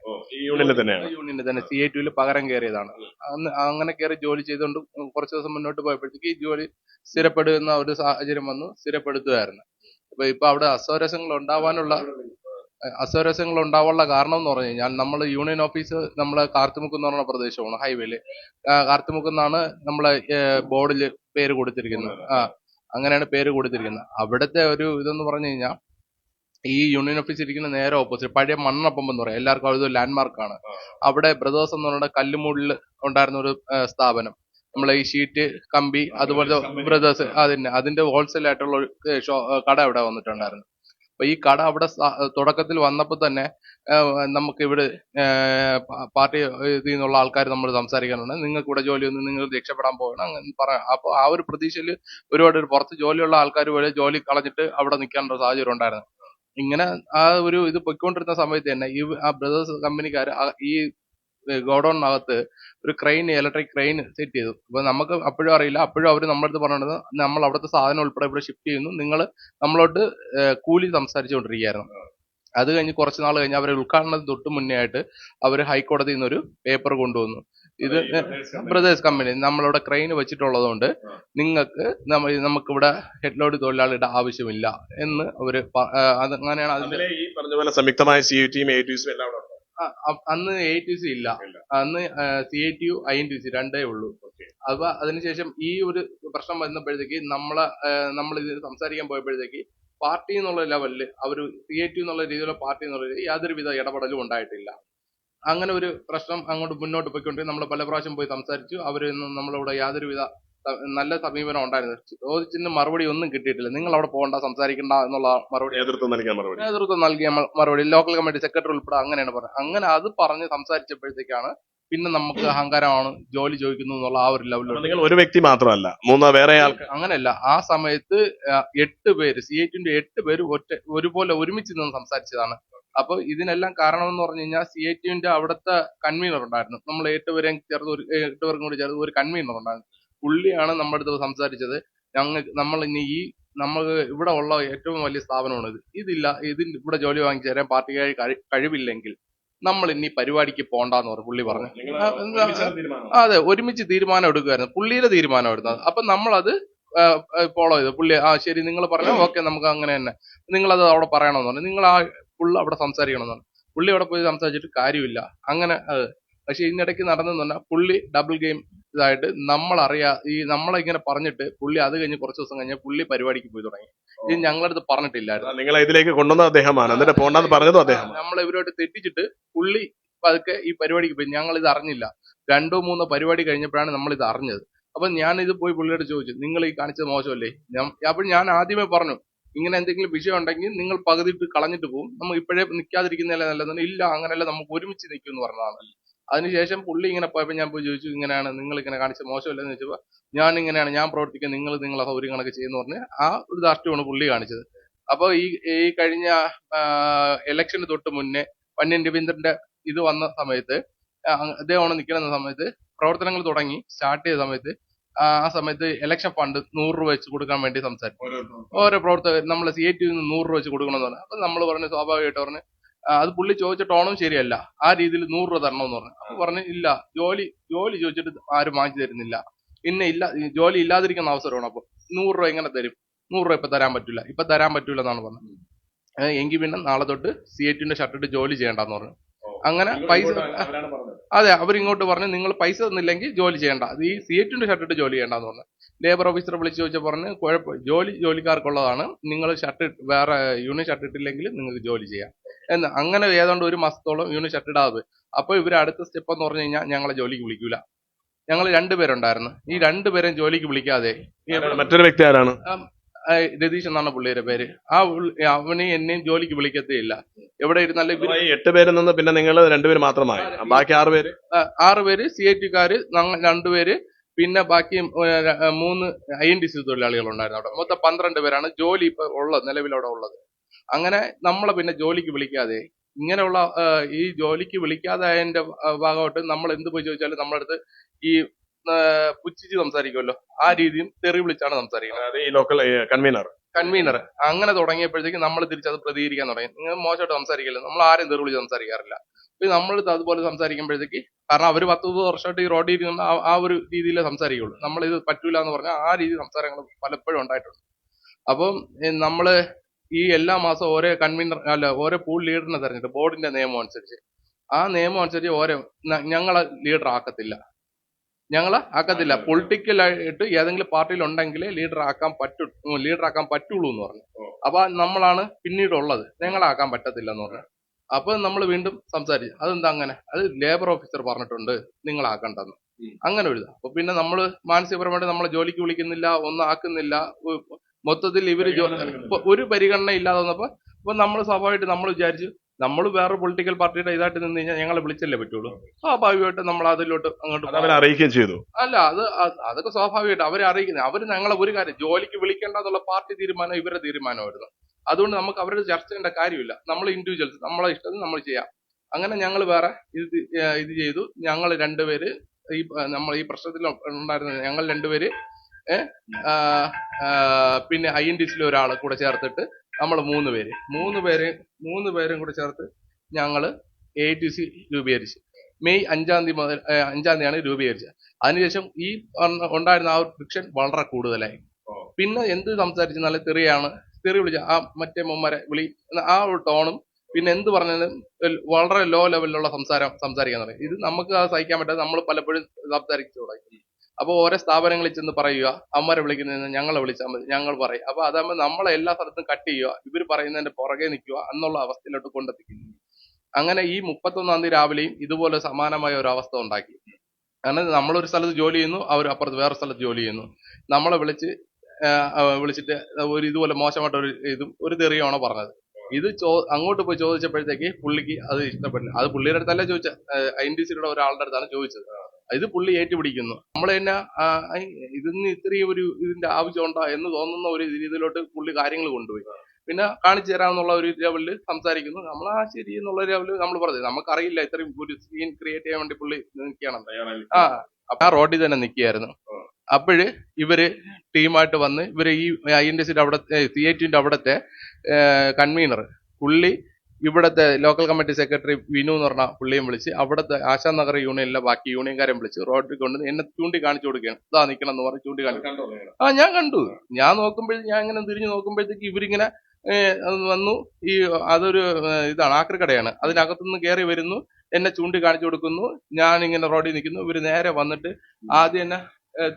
യൂണിയനിൽ യൂണിയനിൽ തന്നെ സി ഐ ടുവിൽ പകരം കയറിയതാണ്. അന്ന് അങ്ങനെ കയറി ജോലി ചെയ്തുകൊണ്ട് കുറച്ച് ദിവസം മുന്നോട്ട് പോയപ്പോഴത്തേക്ക് ഈ ജോലി സ്ഥിരപ്പെടുന്ന ഒരു സാഹചര്യം വന്നു സ്ഥിരപ്പെടുത്തുമായിരുന്നു അപ്പൊ ഇപ്പൊ അവിടെ അസൗരസങ്ങൾ ഉണ്ടാവാനുള്ള അസ്വരസങ്ങൾ ഉണ്ടാവാനുള്ള കാരണം എന്ന് പറഞ്ഞു കഴിഞ്ഞാൽ നമ്മൾ യൂണിയൻ ഓഫീസ് നമ്മൾ കാർത്തിമുക്ക് എന്ന് പറഞ്ഞ പ്രദേശമാണ് ഹൈവേയിൽ കാർത്തിമുക്ക് എന്നാണ് നമ്മളെ ബോർഡിൽ പേര് കൊടുത്തിരിക്കുന്നത്. ആ അങ്ങനെയാണ് പേര് കൊടുത്തിരിക്കുന്നത്. അവിടുത്തെ ഒരു ഇതെന്ന് പറഞ്ഞു കഴിഞ്ഞാൽ ഈ യൂണിയൻ ഓഫീസ് ഇരിക്കുന്ന നേരെ ഓപ്പോസിറ്റ് പഴയ മണ്ണപ്പം എന്ന് പറയാം. എല്ലാവർക്കും അത് ലാൻഡ്മാർക്കാണ് അവിടെ ബ്രദേഴ്സ് എന്ന് പറയുന്ന കല്ലുമൂടിൽ ഉണ്ടായിരുന്ന ഒരു സ്ഥാപനം. നമ്മളെ ഈ ഷീറ്റ് കമ്പി അതുപോലത്തെ ബ്രദേഴ്സ് അതിന്റെ അതിന്റെ ഹോൾസെയിൽ ആയിട്ടുള്ള ഒരു കട അവിടെ വന്നിട്ടുണ്ടായിരുന്നു. അപ്പൊ ഈ കട അവിടെ തുടക്കത്തിൽ വന്നപ്പോൾ തന്നെ നമുക്ക് ഇവിടെ പാർട്ടി ഇതിൽ നിന്നുള്ള ആൾക്കാർ നമ്മൾ സംസാരിക്കാനുണ്ട്. നിങ്ങൾക്ക് ഇവിടെ ജോലി ഒന്നും നിങ്ങൾ രക്ഷപ്പെടാൻ പോകണം അങ്ങനെ പറയാം അപ്പൊ ആ ഒരു പ്രതീക്ഷയിൽ ഒരുപാട് ഒരു പുറത്ത് ജോലിയുള്ള ആൾക്കാർ വരെ ജോലി കളഞ്ഞിട്ട് അവിടെ നിൽക്കാനുള്ള സാഹചര്യം ഉണ്ടായിരുന്നു. ഇങ്ങനെ ആ ഒരു ഇത് പൊയ്ക്കൊണ്ടിരുന്ന സമയത്ത് തന്നെ ഈ ആ ബ്രദേഴ്സ് കമ്പനിക്കാർ ഈ ഗോഡൌണിനകത്ത് ഒരു ക്രെയിൻ ഇലക്ട്രിക് ക്രെയിൻ സെറ്റ് ചെയ്തു. അപ്പൊ നമുക്ക് അപ്പോഴും അറിയില്ല. അപ്പോഴും അവർ നമ്മളടുത്ത് പറഞ്ഞത് നമ്മൾ അവിടുത്തെ സാധനം ഉൾപ്പെടെ ഇവിടെ ഷിഫ്റ്റ് ചെയ്യുന്നു. നിങ്ങൾ നമ്മളോട്ട് കൂലി സംസാരിച്ചുകൊണ്ടിരിക്കുകയായിരുന്നു. അത് കഴിഞ്ഞ് കുറച്ച് നാൾ കഴിഞ്ഞ് അവരെ ഉദ്ഘാടനത്തിന് തൊട്ട് മുന്നേ ആയിട്ട് അവർ ഹൈക്കോടതിയിൽ നിന്നൊരു പേപ്പർ കൊണ്ടുവന്നു. ഇത് ബ്രദേഴ്സ് കമ്പനി. നമ്മളിവിടെ ക്രെയിൻ വെച്ചിട്ടുള്ളതുകൊണ്ട് നിങ്ങൾക്ക് നമ്മ നമുക്കിവിടെ ഹെഡ്ലോഡ് തൊഴിലാളിയുടെ ആവശ്യമില്ല എന്ന് അവർ അങ്ങനെയാണ് അതിന്റെ ഈ പറഞ്ഞ പോലെ സംയുക്തമായ സി ടിയും എല്ലാം അന്ന് എ ടി സി ഇല്ല. അന്ന് C I T U I N T C രണ്ടേ ഉള്ളൂ. അപ്പൊ അതിനുശേഷം ഈ ഒരു പ്രശ്നം വന്നപ്പോഴത്തേക്ക് നമ്മളെ നമ്മൾ ഇത് സംസാരിക്കാൻ പോയപ്പോഴത്തേക്ക് പാർട്ടി എന്നുള്ള ലെവലിൽ അവർ സി ഐ ടി എന്നുള്ള രീതിയിലുള്ള പാർട്ടി എന്നുള്ള യാതൊരുവിധ ഇടപെടലും ഉണ്ടായിട്ടില്ല. അങ്ങനെ ഒരു പ്രശ്നം അങ്ങോട്ട് മുന്നോട്ട് പോയിക്കൊണ്ട് നമ്മൾ പല പ്രാവശ്യം പോയി സംസാരിച്ചു. അവരൊന്നും നമ്മളിവിടെ യാതൊരുവിധ നല്ല സമീപനം ഉണ്ടായിരുന്നു. ചോദിച്ചതിന് മറുപടി ഒന്നും കിട്ടിയിട്ടില്ല. നിങ്ങൾ അവിടെ പോകണ്ട സംസാരിക്കണ്ട എന്നുള്ള മറുപടി. നേതൃത്വം നൽകിയ മറുപടി. നേതൃത്വം നൽകിയ മറുപടി. ലോക്കൽ കമ്മിറ്റി സെക്രട്ടറി ഉൾപ്പെടെ അങ്ങനെയാണ് പറഞ്ഞത്. അങ്ങനെ അത് പറഞ്ഞ് സംസാരിച്ചപ്പോഴത്തേക്കാണ് പിന്നെ നമുക്ക് അഹങ്കാരമാണ് ജോലി ചോദിക്കുന്നു എന്നുള്ള ആ ഒരു ലെവലിൽ നിങ്ങൾ ഒരു വ്യക്തി മാത്രമല്ല മൂന്ന് വേറെ ആൾക്ക് അങ്ങനെയല്ല. ആ സമയത്ത് എട്ട് പേര് സി ഐറ്റിന്റെ എട്ട് പേര് ഒറ്റ ഒരുപോലെ ഒരുമിച്ച് നിന്ന് സംസാരിച്ചതാണ്. അപ്പൊ ഇതിനെല്ലാം കാരണം എന്ന് പറഞ്ഞു കഴിഞ്ഞാൽ സി ഐ ടിന്റെ അവിടുത്തെ കൺവീനർ ഉണ്ടായിരുന്നു. നമ്മൾ എട്ട് പേരെയും ചേർത്ത് ഒരു എട്ട് പേർക്കും കൂടി ചേർത്ത് ഒരു കൺവീനർ ഉണ്ടായിരുന്നു. പുള്ളിയാണ് നമ്മുടെ അടുത്ത് സംസാരിച്ചത്. ഞങ്ങൾ നമ്മൾ ഇനി ഈ നമ്മൾ ഇവിടെ ഉള്ള ഏറ്റവും വലിയ സ്ഥാപനമാണ് ഇത്. ഇതില്ല ഇതിന് ഇവിടെ ജോലി വാങ്ങിച്ചു തരാൻ പാർട്ടിക്കാർ കഴി- കഴിവില്ലെങ്കിൽ നമ്മൾ ഇനി പരിപാടിക്ക് പോണ്ടെന്ന് പറഞ്ഞു പുള്ളി പറഞ്ഞു. അതെ ഒരുമിച്ച് തീരുമാനം എടുക്കുമായിരുന്നു പുള്ളിയുടെ തീരുമാനമായിരുന്നു അപ്പൊ നമ്മളത് ഫോളോ ചെയ്തു. പുള്ളി ആ ശരി നിങ്ങൾ പറഞ്ഞു ഓക്കെ നമുക്ക് അങ്ങനെ തന്നെ. നിങ്ങളത് അവിടെ പറയണമെന്ന് പറഞ്ഞു. നിങ്ങൾ ആ പുള്ളി അവിടെ സംസാരിക്കണമെന്ന് പറഞ്ഞു. പുള്ളി അവിടെ പോയി സംസാരിച്ചിട്ട് കാര്യമില്ല. അങ്ങനെ അത് പക്ഷെ ഇതിനിടയ്ക്ക് നടന്നെന്ന് പറഞ്ഞാൽ പുള്ളി ഡബിൾ ഗെയിം ഇതായിട്ട് നമ്മളറിയാ ഈ നമ്മളെ ഇങ്ങനെ പറഞ്ഞിട്ട് പുള്ളി അത് കഴിഞ്ഞ് കുറച്ച് ദിവസം കഴിഞ്ഞ് പുള്ളി പരിപാടിക്ക് പോയി തുടങ്ങി. ഇത് ഞങ്ങളടുത്ത് പറഞ്ഞിട്ടില്ലായിരുന്നു. നിങ്ങൾ ഇതിലേക്ക് കൊണ്ടുവന്ന അദ്ദേഹമാണ്. എന്നിട്ട് പോണ്ടെന്ന് പറഞ്ഞതും അദ്ദേഹം നമ്മൾ ഇവരോട് തെറ്റിച്ചിട്ട് പുള്ളി അതൊക്കെ ഈ പരിപാടിക്ക് പോയി. ഞങ്ങൾ ഇത് അറിഞ്ഞില്ല. രണ്ടോ മൂന്നോ പരിപാടി കഴിഞ്ഞപ്പോഴാണ് നമ്മൾ ഇത് അറിഞ്ഞത്. അപ്പൊ ഞാൻ ഇത് പോയി പുള്ളിയോട് ചോദിച്ചു നിങ്ങൾ ഈ കാണിച്ചത് മോശമല്ലേ? അപ്പോൾ ഞാൻ ആദ്യമേ പറഞ്ഞു ഇങ്ങനെ എന്തെങ്കിലും വിഷയം ഉണ്ടെങ്കിൽ നിങ്ങൾ പകുതി കളഞ്ഞിട്ട് പോകും നമ്മൾ ഇപ്പോഴേ നിൽക്കാതിരിക്കുന്നതല്ലേ നല്ലതെന്ന് ഇല്ല അങ്ങനെയല്ല നമുക്ക് ഒരുമിച്ച് നിൽക്കും എന്ന് പറഞ്ഞതാണ്. അതിനുശേഷം പുള്ളി ഇങ്ങനെ പോയപ്പോൾ ഞാൻ പോയി ചോദിച്ചു ഇങ്ങനെയാണ് നിങ്ങൾ ഇങ്ങനെ കാണിച്ച മോശമല്ലെന്ന് ചോദിച്ചപ്പോൾ ഞാൻ ഇങ്ങനെയാണ് ഞാൻ പ്രവർത്തിക്കുക നിങ്ങൾ നിങ്ങളെ സൗകര്യങ്ങളൊക്കെ ചെയ്യുന്നു പറഞ്ഞ് ആ ഒരു ധാർഷ്ട്യമാണ് പുള്ളി കാണിച്ചത്. അപ്പോൾ ഈ ഈ കഴിഞ്ഞ ഇലക്ഷന് തൊട്ട് മുന്നേ പന്ന്യൻ രവീന്ദ്രന്റെ ഇത് വന്ന സമയത്ത് അദ്ദേഹമാണ് നിൽക്കുന്ന സമയത്ത് പ്രവർത്തനങ്ങൾ തുടങ്ങി സ്റ്റാർട്ട് ചെയ്ത സമയത്ത് ആ സമയത്ത് ഇലക്ഷൻ ഫണ്ട് നൂറ് രൂപ വെച്ച് കൊടുക്കാൻ വേണ്ടി സംസാരിച്ചു. ഓരോ പ്രവർത്തകർ നമ്മൾ സി ഐ ടി നിന്ന് നൂറ് രൂപ വെച്ച് കൊടുക്കണമെന്ന് പറഞ്ഞു. അപ്പൊ നമ്മൾ പറഞ്ഞു സ്വാഭാവികമായിട്ട് പറഞ്ഞു അത് പുള്ളി ചോദിച്ച ടോണും ശരിയല്ല. ആ രീതിയിൽ നൂറ് രൂപ തരണം എന്ന് പറഞ്ഞു. അപ്പൊ പറഞ്ഞു ഇല്ല ജോലി ജോലി ചോദിച്ചിട്ട് ആരും വാങ്ങിച്ചു തരുന്നില്ല. പിന്നെ ഇല്ല ജോലി ഇല്ലാതിരിക്കുന്ന അവസരമാണ് അപ്പൊ നൂറ് രൂപ എങ്ങനെ തരും? നൂറ് രൂപ ഇപ്പൊ തരാൻ പറ്റില്ല ഇപ്പൊ തരാൻ പറ്റൂല എന്നാണ് പറഞ്ഞത്. എങ്കി എങ്കിൽ പിന്നെ നാളെ തൊട്ട് സി എറ്റിന്റെ ടിന്റെ ഷർട്ടിട്ട് ജോലി ചെയ്യണ്ടെന്ന് പറഞ്ഞു. അങ്ങനെ പൈസ അതെ അവരിങ്ങോട്ട് പറഞ്ഞു നിങ്ങൾ പൈസ തന്നില്ലെങ്കിൽ ജോലി ചെയ്യണ്ട. അത് ഈ സി എറ്റിന്റെ ഷർട്ടിട്ട് ജോലി ചെയ്യണ്ടെന്ന് പറഞ്ഞു. ലേബർ ഓഫീസറെ വിളിച്ച് ചോദിച്ചാൽ പറഞ്ഞ് കുഴപ്പം ജോലി ജോലിക്കാർക്കുള്ളതാണ്. നിങ്ങൾ ഷർട്ട് വേറെ യൂണിയൻ ഷർട്ട് ഇട്ടില്ലെങ്കിൽ നിങ്ങൾക്ക് ജോലി ചെയ്യാം. എന്ന്. അങ്ങനെ ഏതാണ്ട് ഒരു മാസത്തോളം യൂണിയൻ ഷട്ടിടാത് പോയി. അപ്പോൾ ഇവർ അടുത്ത സ്റ്റെപ്പ് എന്ന് പറഞ്ഞു കഴിഞ്ഞാൽ ഞങ്ങളെ ജോലിക്ക് വിളിക്കൂല. ഞങ്ങൾ രണ്ടുപേരുണ്ടായിരുന്നു ഈ രണ്ടുപേരെയും ജോലിക്ക് വിളിക്കാതെ മറ്റൊരു വ്യക്തി ആരാണ്? രതീഷ് എന്നാണ് പുള്ളിയുടെ പേര്. ആ അവനെ എന്നെയും ജോലിക്ക് വിളിക്കത്തേയില്ല. എവിടെ ഇരുന്നാലും എട്ട് പേരിൽ നിന്ന് പിന്നെ നിങ്ങൾ രണ്ടുപേര് മാത്രമായി. ബാക്കി ആറ് പേര്? ആറ് പേര് സി ഐ ടിക്കാര് രണ്ടുപേര് പിന്നെ ബാക്കി മൂന്ന് ഐ എൻ ഡി സി തൊഴിലാളികൾ ഉണ്ടായിരുന്നു അവിടെ. മൊത്തം പന്ത്രണ്ട് പേരാണ് ജോലി ഇപ്പൊ ഉള്ളത് നിലവിലവിടെ ഉള്ളത്. അങ്ങനെ നമ്മളെ പിന്നെ ജോലിക്ക് വിളിക്കാതെ ഇങ്ങനെയുള്ള ഈ ജോലിക്ക് വിളിക്കാതെ അതിന്റെ ഭാഗമായിട്ട് നമ്മൾ എന്ത് പോയി ചോദിച്ചാലും നമ്മുടെ അടുത്ത് ഈ പുച്ഛിച്ച് സംസാരിക്കുമല്ലോ. ആ രീതിയും തെറി വിളിച്ചാണ് സംസാരിക്കുന്നത്. ഈ ലോക്കൽ കൺവീനർ കൺവീനർ അങ്ങനെ തുടങ്ങിയപ്പോഴത്തേക്ക് നമ്മൾ തിരിച്ചത് പ്രതികരിക്കാൻ തുടങ്ങി. നിങ്ങൾ മോശമായിട്ട് സംസാരിക്കില്ല? നമ്മൾ ആരും തെറി വിളിച്ച് സംസാരിക്കാറില്ല. നമ്മൾ അതുപോലെ സംസാരിക്കുമ്പോഴത്തേക്ക് കാരണം അവർ പത്ത് മുപ്പത് വർഷമായിട്ട് ഈ റോഡിൽ ഇരിക്കുന്ന ആ- ഒരു രീതിയിലേ സംസാരിക്കുള്ളൂ. നമ്മൾ ഇത് പറ്റൂല എന്ന് പറഞ്ഞാൽ ആ രീതി സംസാരങ്ങൾ പലപ്പോഴും ഉണ്ടായിട്ടുണ്ട്. അപ്പം നമ്മൾ ഈ എല്ലാ മാസവും ഓരോ കൺവീനർ അല്ല ഓരോ പൂൾ ലീഡറിനെ തെരഞ്ഞെടുത്ത് ബോർഡിന്റെ നിയമം അനുസരിച്ച്. ആ നിയമം അനുസരിച്ച് ഓരോ ഞങ്ങളെ ലീഡർ ആക്കത്തില്ല. ഞങ്ങളെ ആക്കത്തില്ല. പൊളിറ്റിക്കലായിട്ട് ഏതെങ്കിലും പാർട്ടിയിൽ ഉണ്ടെങ്കിലേ ലീഡർ ആക്കാൻ പറ്റൂ ലീഡർ ആക്കാൻ പറ്റുള്ളൂ എന്ന് പറഞ്ഞു. അപ്പൊ നമ്മളാണ് പിന്നീട് ഉള്ളത് ഞങ്ങളാക്കാൻ പറ്റത്തില്ല എന്ന് പറഞ്ഞു. അപ്പൊ നമ്മൾ വീണ്ടും സംസാരിച്ചു. അതെന്താ അങ്ങനെ? അത് ലേബർ ഓഫീസർ പറഞ്ഞിട്ടുണ്ട് നിങ്ങളാക്കണ്ടെന്ന് അങ്ങനെ ഒരു അപ്പൊ പിന്നെ നമ്മൾ മാനസികപരമായിട്ട് നമ്മളെ ജോലിക്ക് വിളിക്കുന്നില്ല ഒന്നും ആക്കുന്നില്ല മൊത്തത്തിൽ ഇവർ ഒരു പരിഗണന ഇല്ലാതെ വന്നപ്പോ അപ്പൊ നമ്മൾ സ്വാഭാവികമായിട്ട് നമ്മൾ വിചാരിച്ചു നമ്മൾ വേറെ പൊളിറ്റിക്കൽ പാർട്ടിയുടെ ഇതായിട്ട് നിന്ന് കഴിഞ്ഞാൽ ഞങ്ങളെ വിളിച്ചല്ലേ പറ്റുള്ളൂ. സ്വാഭാവികമായിട്ട് നമ്മൾ അതിലോട്ട് അങ്ങോട്ട് അറിയിക്കുകയും ചെയ്തു. അല്ല അത് അതൊക്കെ സ്വാഭാവികമായിട്ട് അവരെ അറിയിക്കുന്നത്. അവർ ഞങ്ങളെ ഒരു കാര്യം ജോലിക്ക് വിളിക്കേണ്ട എന്നുള്ള പാർട്ടി തീരുമാനം ഇവരുടെ തീരുമാനമായിരുന്നു. അതുകൊണ്ട് നമുക്ക് അവരുടെ ചർച്ച ചെയ്യേണ്ട കാര്യമില്ല. നമ്മൾ ഇൻഡിവിജ്വൽസ് നമ്മളെ ഇഷ്ടത്തിന് നമ്മൾ ചെയ്യാം. അങ്ങനെ ഞങ്ങൾ വേറെ ഇത് ഇത് ചെയ്തു. ഞങ്ങൾ രണ്ടുപേര് ഈ നമ്മൾ ഈ പ്രശ്നത്തിൽ ഉണ്ടായിരുന്ന ഞങ്ങൾ രണ്ടുപേര് പിന്നെ ഐ എൻ സിയിലെ ഒരാളെ കൂടെ ചേർത്തിട്ട് നമ്മൾ മൂന്ന് പേര്. മൂന്ന് പേര് മൂന്ന് പേരും കൂടെ ചേർത്ത് ഞങ്ങൾ എ ടി സി രൂപീകരിച്ചു. മെയ് അഞ്ചാം തീയതി മുതൽ അഞ്ചാം തീയതിയാണ് രൂപീകരിച്ചത് അതിനുശേഷം ഈ ഉണ്ടായിരുന്ന ആ ഒരു ഫ്രിക്ഷൻ വളരെ കൂടുതലായി. പിന്നെ എന്ത് സംസാരിച്ചു നല്ല തെറിയാണ്. തെറി വിളിച്ച ആ മറ്റേ മുമ്മരെ വിളി ആ ഒരു ടോണും പിന്നെ എന്ത് പറഞ്ഞാലും വളരെ ലോ ലെവലിലുള്ള സംസാരം സംസാരിക്കാൻ തുടങ്ങി. ഇത് നമുക്ക് അത് സഹിക്കാൻ പറ്റാതെ നമ്മൾ പലപ്പോഴും സംസാരിച്ചു തുടങ്ങി. അപ്പോൾ ഓരോ സ്ഥാപനങ്ങളിൽ ചെന്ന് പറയുക അമ്മരെ വിളിക്കുന്നതിന് ഞങ്ങളെ വിളിച്ചാൽ മതി ഞങ്ങൾ പറയും. അപ്പോൾ അതാകുമ്പോൾ നമ്മളെ എല്ലാ സ്ഥലത്തും കട്ട് ചെയ്യുക ഇവർ പറയുന്നതിന്റെ പുറകെ നിൽക്കുക എന്നുള്ള അവസ്ഥയിലോട്ട് കൊണ്ടെത്തിക്കുന്നു. അങ്ങനെ ഈ മുപ്പത്തൊന്നാം തീയതി രാവിലെയും ഇതുപോലെ സമാനമായ ഒരു അവസ്ഥ ഉണ്ടാക്കി. കാരണം നമ്മളൊരു സ്ഥലത്ത് ജോലി ചെയ്യുന്നു അവർ അപ്പുറത്ത് വേറെ സ്ഥലത്ത് ജോലി ചെയ്യുന്നു. നമ്മളെ വിളിച്ച് വിളിച്ചിട്ട് ഒരു ഇതുപോലെ മോശമായിട്ട് ഒരു ഇതും ഒരു തെറിയാണോ പറഞ്ഞത്. ഇത് ചോ അങ്ങോട്ട് പോയി ചോദിച്ചപ്പോഴത്തേക്ക് പുള്ളിക്ക് അത് ഇഷ്ടപ്പെട്ടില്ല. അത് പുള്ളിയുടെ അടുത്തല്ല ചോദിച്ചത്. ഐ ഡി സിയുടെ ഒരാളുടെ അടുത്താണ് ചോദിച്ചത്. ഇത് പുള്ളി ഏറ്റുപിടിക്കുന്നു. നമ്മൾ തന്നെ ഇതിന് ഇത്രയും ഒരു ഇതിന്റെ ആവശ്യമുണ്ടോ എന്ന് തോന്നുന്ന ഒരു രീതിയിലോട്ട് പുള്ളി കാര്യങ്ങൾ കൊണ്ടുപോയി. പിന്നെ കാണിച്ചു തരാമെന്നുള്ള ഒരു ലെവലിൽ സംസാരിക്കുന്നു. നമ്മൾ ആ ശരി എന്നുള്ള ലെവലിൽ നമ്മൾ പറഞ്ഞു. നമുക്കറിയില്ല ഇത്രയും ഒരു സീൻ ക്രിയേറ്റ് ചെയ്യാൻ വേണ്ടി പുള്ളി നിൽക്കുകയാണ് ആ അപ്പൊ ആ റോഡിൽ തന്നെ നിൽക്കുകയായിരുന്നു. അപ്പോഴ് ഇവർ ടീമായിട്ട് വന്ന് ഇവർ ഈ ഐ എൻ ഡി സിയുടെ അവിടത്തെ സി ഐ ടിന്റെ അവിടത്തെ കൺവീനർ പുള്ളി ഇവിടത്തെ ലോക്കൽ കമ്മിറ്റി സെക്രട്ടറി വിനു എന്ന് പറഞ്ഞ പുള്ളിയും വിളിച്ച് അവിടുത്തെ ആശാനഗർ യൂണിയനിലെ ബാക്കി യൂണിയൻകാരെ വിളിച്ച് റോഡിൽ കൊണ്ട് എന്നെ ചൂണ്ടി കാണിച്ചു കൊടുക്കുകയാണ്. ഇതാ നിൽക്കണം എന്ന് പറഞ്ഞ് ചൂണ്ടി കാണിച്ചു ആ ഞാൻ കണ്ടു. ഞാൻ നോക്കുമ്പോഴേ ഞാൻ ഇങ്ങനെ തിരിഞ്ഞു നോക്കുമ്പോഴത്തേക്ക് ഇവരിങ്ങനെ വന്നു. ഈ അതൊരു ഇതാണ് ആക്രിക്കടയാണ് അതിനകത്തുനിന്ന് കയറി വരുന്നു. എന്നെ ചൂണ്ടി കാണിച്ചു കൊടുക്കുന്നു. ഞാൻ ഇങ്ങനെ റോഡിൽ നിൽക്കുന്നു. ഇവർ നേരെ വന്നിട്ട് ആദ്യം എന്നെ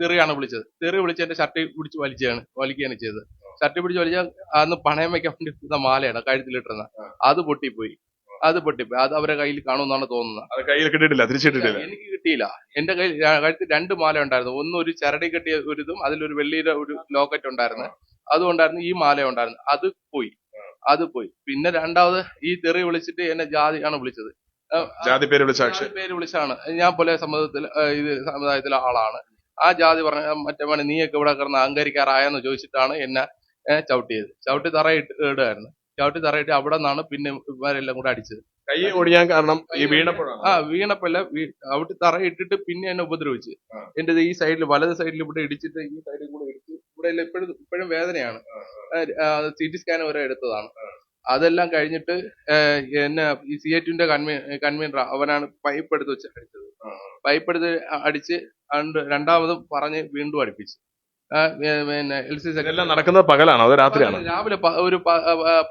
തെറിയാണ് വിളിച്ചത്. തെറി വിളിച്ച് എന്റെ ഷർട്ട് പിടിച്ച് വലിച്ചാണ് വലിക്കുകയാണ് ചെയ്തത്. ഷർട്ട് പിടിച്ച് വലിച്ച അന്ന് പണയം വെക്കാൻ വേണ്ടി മാലയാണ് കഴുത്തിലിട്ടിരുന്ന അത് പൊട്ടിപ്പോയി. അത് പൊട്ടിപ്പോയി. അത് അവരെ കയ്യിൽ കാണുമെന്നാണ് തോന്നുന്നത്. കയ്യിൽ കിട്ടിയിട്ടില്ല തിരിച്ചിട്ടിട്ടില്ല എനിക്ക് കിട്ടിയില്ല. എന്റെ കയ്യിൽ കഴുത്തിൽ രണ്ട് മാല ഉണ്ടായിരുന്നു. ഒന്ന് ഒരു ചരടി കെട്ടിയ ഒരു ഇതും അതിലൊരു വെള്ളിയുടെ ഒരു ലോക്കറ്റ് ഉണ്ടായിരുന്നു. അതും ഉണ്ടായിരുന്നു ഈ മാല ഉണ്ടായിരുന്നു. അത് പോയി. അത് പോയി. പിന്നെ രണ്ടാമത് ഈ തെറി വിളിച്ചിട്ട് എന്നെ ജാതിയാണ് വിളിച്ചത്. ജാതി പേര് വിളിച്ച പേര് വിളിച്ചാണ് ഞാൻ പോലെ സമുദായത്തിൽ ഇത് സമുദായത്തിലെ ആളാണ്. ആ ജാതി പറഞ്ഞ മറ്റേ നീയൊക്കെ ഇവിടെ കിടന്ന് അഹങ്കരിക്കാറായെന്ന് ചോദിച്ചിട്ടാണ് എന്നെ ചവിട്ടിയത് ചവിട്ടി തറയിട്ട് ഇടുകയായിരുന്നു. ചവിട്ടി തറയിട്ട് അവിടെ നിന്നാണ് പിന്നെ ഇവരെല്ലാം കൂടെ അടിച്ചത്. കൈ ഓടിയാൻ കാരണം ഈ വീണപ്പോഴാണ്. ആ വീണപ്പല്ല അവിടെ തറ ഇട്ടിട്ട് പിന്നെ എന്നെ ഉപദ്രവിച്ച്. എന്റെ ഈ സൈഡിൽ വലത് സൈഡിൽ ഇവിടെ ഇടിച്ചിട്ട് ഈ സൈഡിൽ കൂടെ ഇടിച്ച് ഇവിടെ ഇപ്പോഴും ഇപ്പോഴും വേദനയാണ്. സി ടി സ്കാൻ വരെ എടുത്തതാണ്. അതെല്ലാം കഴിഞ്ഞിട്ട് എന്നെ ഈ സി എറ്റിന്റെ കൺവീ കൺവീനർ അവനാണ് പൈപ്പ് എടുത്ത് വെച്ച് അടിച്ചത്. പൈപ്പ് എടുത്ത് അടിച്ച് രണ്ടാമതും പറഞ്ഞ് വീണ്ടും അടുപ്പിച്ച്. പിന്നെ എൽ സി ഇതെല്ലാം നടക്കുന്നത് പകലാണോ അത് രാത്രിയാണോ. രാവിലെ പ- ഒരു പ-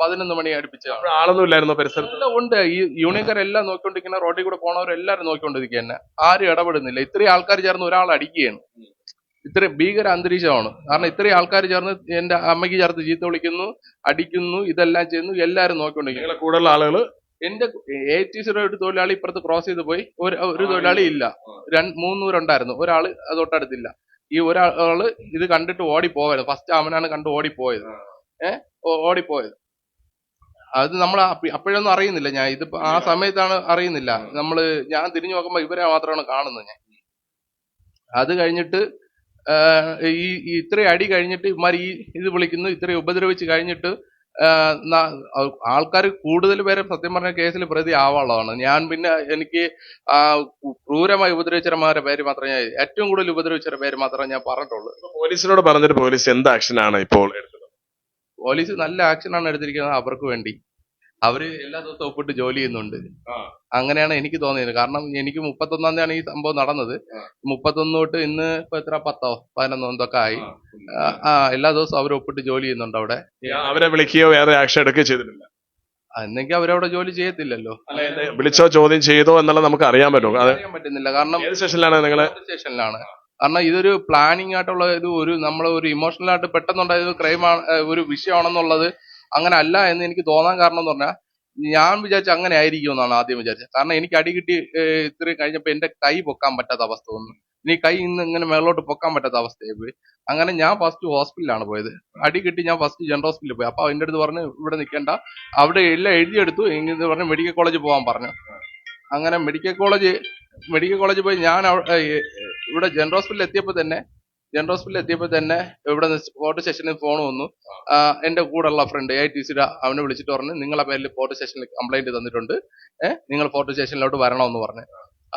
പതിനൊന്ന് മണി അടുപ്പിച്ചാണ് അവിടെ ആളൊന്നും ഇല്ലായിരുന്നു പരിസരത്ത്. എല്ലാം ഉണ്ട്. ഈ യൂണിയൻകാരെല്ലാം നോക്കിക്കൊണ്ടിരിക്കുന്ന റോഡിൽ കൂടെ പോണവരെല്ലാരും നോക്കിക്കൊണ്ടിരിക്കുക തന്നെ. ആരും ഇടപെടുന്നില്ല. ഇത്രയും ആൾക്കാർ ചേർന്ന് ഒരാൾ അടിക്കുകയാണ്. ഇത്ര ഭീകര അന്തരീക്ഷമാണ്. കാരണം ഇത്രയും ആൾക്കാർ ചേർന്ന് എന്റെ അമ്മയ്ക്ക് ചേർത്ത് ചീത്ത വിളിക്കുന്നു അടിക്കുന്നു ഇതെല്ലാം ചെയ്യുന്നു എല്ലാരും നോക്കിക്കൊണ്ടിരിക്കുന്നു നിങ്ങളെ കൂടുതൽ ആളുകൾ എന്റെ എ ടി സിയുടെ ഒരു തൊഴിലാളി ഇപ്പുറത്ത് ക്രോസ് ചെയ്ത് പോയി. ഒരു ഒരു തൊഴിലാളി ഇല്ല. രണ്ട് മൂന്നൂരുണ്ടായിരുന്നു ഒരാൾ ഒരാൾ തൊട്ടടുത്തില്ല ഈ ഒരാൾ ഇത് കണ്ടിട്ട് ഓടി ഓടിപ്പോയത്. ഫസ്റ്റ് അവനാണ് കണ്ട് ഓടിപ്പോയത്. ഏഹ് ഓടിപ്പോയത്. അത് നമ്മൾ അപ്പോഴൊന്നും അറിയുന്നില്ല ഞാൻ. ഇത് ആ സമയത്താണ് അറിയുന്നില്ല. നമ്മൾ ഞാൻ തിരിഞ്ഞു നോക്കുമ്പോ ഇവരെ മാത്രമാണ് കാണുന്നത് ഞാൻ. അത് കഴിഞ്ഞിട്ട് ഈ ഇത്രയും അടി കഴിഞ്ഞിട്ട് ഇമാർ ഈ ഇത് വിളിക്കുന്നു ഇത്രയും ഉപദ്രവിച്ച് കഴിഞ്ഞിട്ട് ആൾക്കാർ കൂടുതൽ പേരും സത്യം പറഞ്ഞ കേസിൽ പ്രതി ആവാനുള്ളതാണ് ഞാൻ പിന്നെ എനിക്ക് ക്രൂരമായി ഉപദ്രവിച്ചവരുടെ പേര് മാത്രമേ ഞാൻ ഏറ്റവും കൂടുതൽ ഉപദ്രവിച്ചവരുടെ പേര് മാത്രമേ ഞാൻ പറഞ്ഞിട്ടുള്ളൂ. പോലീസിനോട് പറഞ്ഞിട്ട് പോലീസ് എന്ത് ആക്ഷനാണ് ഇപ്പോൾ എടുത്തത്? പോലീസ് നല്ല ആക്ഷനാണ് എടുത്തിരിക്കുന്നത് അവർക്ക് വേണ്ടി. അവർ എല്ലാ ദിവസവും ഒപ്പിട്ട് ജോലി ചെയ്യുന്നുണ്ട്. അങ്ങനെയാണ് എനിക്ക് തോന്നിയത്. കാരണം എനിക്ക് മുപ്പത്തൊന്നാം തീയതിയാണ് ഈ സംഭവം നടന്നത്. മുപ്പത്തൊന്ന് തൊട്ട് ഇന്ന് ഇപ്പൊ എത്ര? പത്തോ? പതിനൊന്നോ എന്തൊക്കെ ആയി. ആ, എല്ലാ ദിവസവും അവർ ഒപ്പിട്ട് ജോലി ചെയ്യുന്നുണ്ട് അവിടെ. അവരെ വിളിക്കുകയോ വേറെ ആക്ഷൻ എടുക്കുകയോ ചെയ്തിട്ടില്ല? എന്നെങ്കിൽ അവരവിടെ ജോലി ചെയ്യത്തില്ലല്ലോ. വിളിച്ചോ ചോദ്യം ചെയ്തോ എന്നുള്ളത് നമുക്ക് അറിയാൻ പറ്റും. അറിയാൻ പറ്റുന്നില്ല. കാരണം സ്റ്റേഷനിലാണ് നിങ്ങൾ സ്റ്റേഷനിലാണ്. കാരണം ഇതൊരു പ്ലാനിങ് ആയിട്ടുള്ള ഇത് ഒരു നമ്മൾ ഒരു ഇമോഷണൽ ആയിട്ട് പെട്ടെന്നുണ്ടായ ഒരു ക്രൈം ഒരു വിഷയമാണെന്നുള്ളത് അങ്ങനെ അല്ല എന്ന് എനിക്ക് തോന്നാൻ കാരണം എന്ന് പറഞ്ഞാൽ ഞാൻ വിചാരിച്ച അങ്ങനെ ആയിരിക്കും എന്നാണ് ആദ്യം വിചാരിച്ചത്. കാരണം എനിക്ക് അടി കിട്ടി ഇത്രയും കഴിഞ്ഞപ്പോ എന്റെ കൈ പൊക്കാൻ പറ്റാത്ത അവസ്ഥ വന്നു. ഇനി കൈ ഇന്ന് ഇങ്ങനെ മേളോട്ട് പൊക്കാൻ പറ്റാത്ത അവസ്ഥയായി പോയി. അങ്ങനെ ഞാൻ ഫസ്റ്റ് ഹോസ്പിറ്റലിലാണ് പോയത്. അടി കിട്ടി ഞാൻ ഫസ്റ്റ് ജനറൽ ഹോസ്പിറ്റലിൽ പോയി. അപ്പൊ അതിന്റെ അടുത്ത് പറഞ്ഞു ഇവിടെ നിൽക്കേണ്ട അവിടെ എല്ലാം എഴുതിയെടുത്തു. ഇങ്ങനെ പറഞ്ഞ് മെഡിക്കൽ കോളേജ് പോകാൻ പറഞ്ഞു. അങ്ങനെ മെഡിക്കൽ കോളേജ് മെഡിക്കൽ കോളേജിൽ പോയി ഞാൻ ഇവിടെ ജനറൽ ഹോസ്പിറ്റലിൽ എത്തിയപ്പോൾ തന്നെ ജനറൽ ഹോസ്പിറ്റലിൽ എത്തിയപ്പോൾ തന്നെ ഇവിടെ ഫോട്ടോ സെഷനിൽ ഫോൺ വന്നു. എന്റെ കൂടെയുള്ള ഫ്രണ്ട് എ ഐ ടി സിയുടെ അവനെ വിളിച്ചിട്ട് പറഞ്ഞു നിങ്ങളെ പേരിൽ ഫോട്ടോ സെഷനിൽ കംപ്ലൈന്റ് തന്നിട്ടുണ്ട്. നിങ്ങൾ ഫോട്ടോ സെഷനിലോട്ട് വരണമെന്ന് പറഞ്ഞു.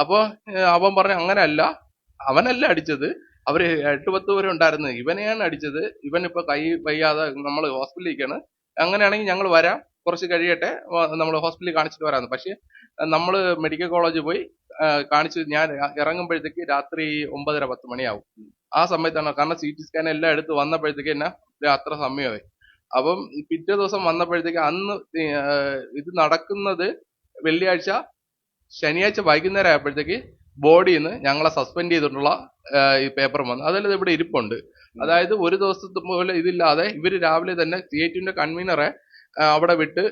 അപ്പോൾ അവൻ പറഞ്ഞു അങ്ങനെയല്ല. അവനല്ല അടിച്ചത്. അവർ എട്ട് പത്ത് പേര് ഉണ്ടായിരുന്നു. ഇവനെയാണ് അടിച്ചത്. ഇവൻ ഇപ്പൊ കൈ വയ്യാതെ നമ്മൾ ഹോസ്പിറ്റലിലേക്കാണ് അങ്ങനെയാണെങ്കിൽ ഞങ്ങൾ വരാം. കുറച്ച് കഴിയട്ടെ. നമ്മൾ ഹോസ്പിറ്റലിൽ കാണിച്ചിട്ട് വരാമെന്ന്. പക്ഷേ നമ്മൾ മെഡിക്കൽ കോളേജിൽ പോയി കാണിച്ച് ഞാൻ ഇറങ്ങുമ്പോഴത്തേക്ക് രാത്രി ഒമ്പതര പത്ത് മണിയാവും. ആ സമയത്താണ് കാരണം സി ടി സ്കാൻ എല്ലാം എടുത്ത് വന്നപ്പോഴത്തേക്ക് എന്നെ അത്ര സമയമായി. അപ്പം പിറ്റേ ദിവസം വന്നപ്പോഴത്തേക്ക് അന്ന് ഇത് നടക്കുന്നത് വെള്ളിയാഴ്ച ശനിയാഴ്ച വൈകുന്നേരം ആയപ്പോഴത്തേക്ക് ബോഡിയിൽ നിന്ന് ഞങ്ങളെ സസ്പെൻഡ് ചെയ്തിട്ടുള്ള ഈ പേപ്പർ വന്നു. അതെല്ലാം ഇവിടെ ഇരിപ്പുണ്ട്. അതായത് ഒരു ദിവസത്തെ പോലെ ഇതില്ലാതെ ഇവർ രാവിലെ തന്നെ ടിന്റെ കൺവീനറെ അവിടെ വിട്ട്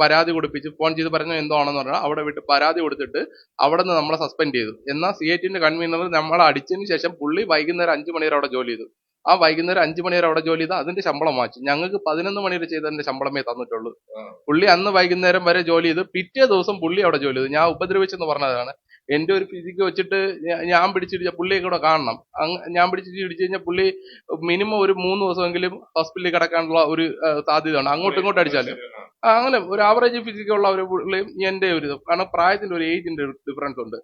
പരാതി കൊടുപ്പിച്ച് ഫോൺ ചെയ്ത് പറഞ്ഞു എന്തോ ആണെന്ന് പറഞ്ഞാൽ അവിടെ വിട്ട് പരാതി കൊടുത്തിട്ട് അവിടെ നിന്ന് നമ്മളെ സസ്പെൻഡ് ചെയ്തു. എന്നാൽ സി ഐ ടിന്റെ കൺവീനർ നമ്മളെ അടിച്ചതിന് ശേഷം പുള്ളി വൈകുന്നേരം അഞ്ചു മണി വരെ അവിടെ ജോലി ചെയ്തു. ആ വൈകുന്നേരം അഞ്ചു മണി വരെ അവിടെ ജോലി ചെയ്ത് അതിന്റെ ശമ്പളം വാങ്ങിച്ചു. ഞങ്ങൾക്ക് പതിനൊന്ന് മണി വരെ ചെയ്തതിന്റെ ശമ്പളമേ തന്നിട്ടുള്ളൂ. പുള്ളി അന്ന് വൈകുന്നേരം വരെ ജോലി ചെയ്ത്. പിറ്റേ ദിവസം പുള്ളി അവിടെ ജോലി ചെയ്തു. ഞാൻ ഉപദ്രവിച്ചെന്ന് പറഞ്ഞതാണ്. എന്റെ ഒരു ഫിസിക്ക് വെച്ചിട്ട് ഞാൻ പിടിച്ചിടിച്ച പുള്ളിയെ കൂടെ കാണണം. ഞാൻ പിടിച്ചിട്ട് ഇടിച്ചു കഴിഞ്ഞാൽ പുള്ളി മിനിമം ഒരു മൂന്ന് ദിവസമെങ്കിലും ഹോസ്പിറ്റലിൽ കിടക്കാനുള്ള ഒരു സാധ്യത ഉണ്ട് അങ്ങോട്ടും ഇങ്ങോട്ടും അടിച്ചാലും. അങ്ങനെ ഒരു ആവറേജ് ഫിസിക് ഉള്ള ഒരു പുള്ളിയും എന്റെ ഒരു കാരണം പ്രായത്തിന്റെ ഒരു ഏജിന്റെ ഒരു ഡിഫറൻസ് ഉണ്ട്.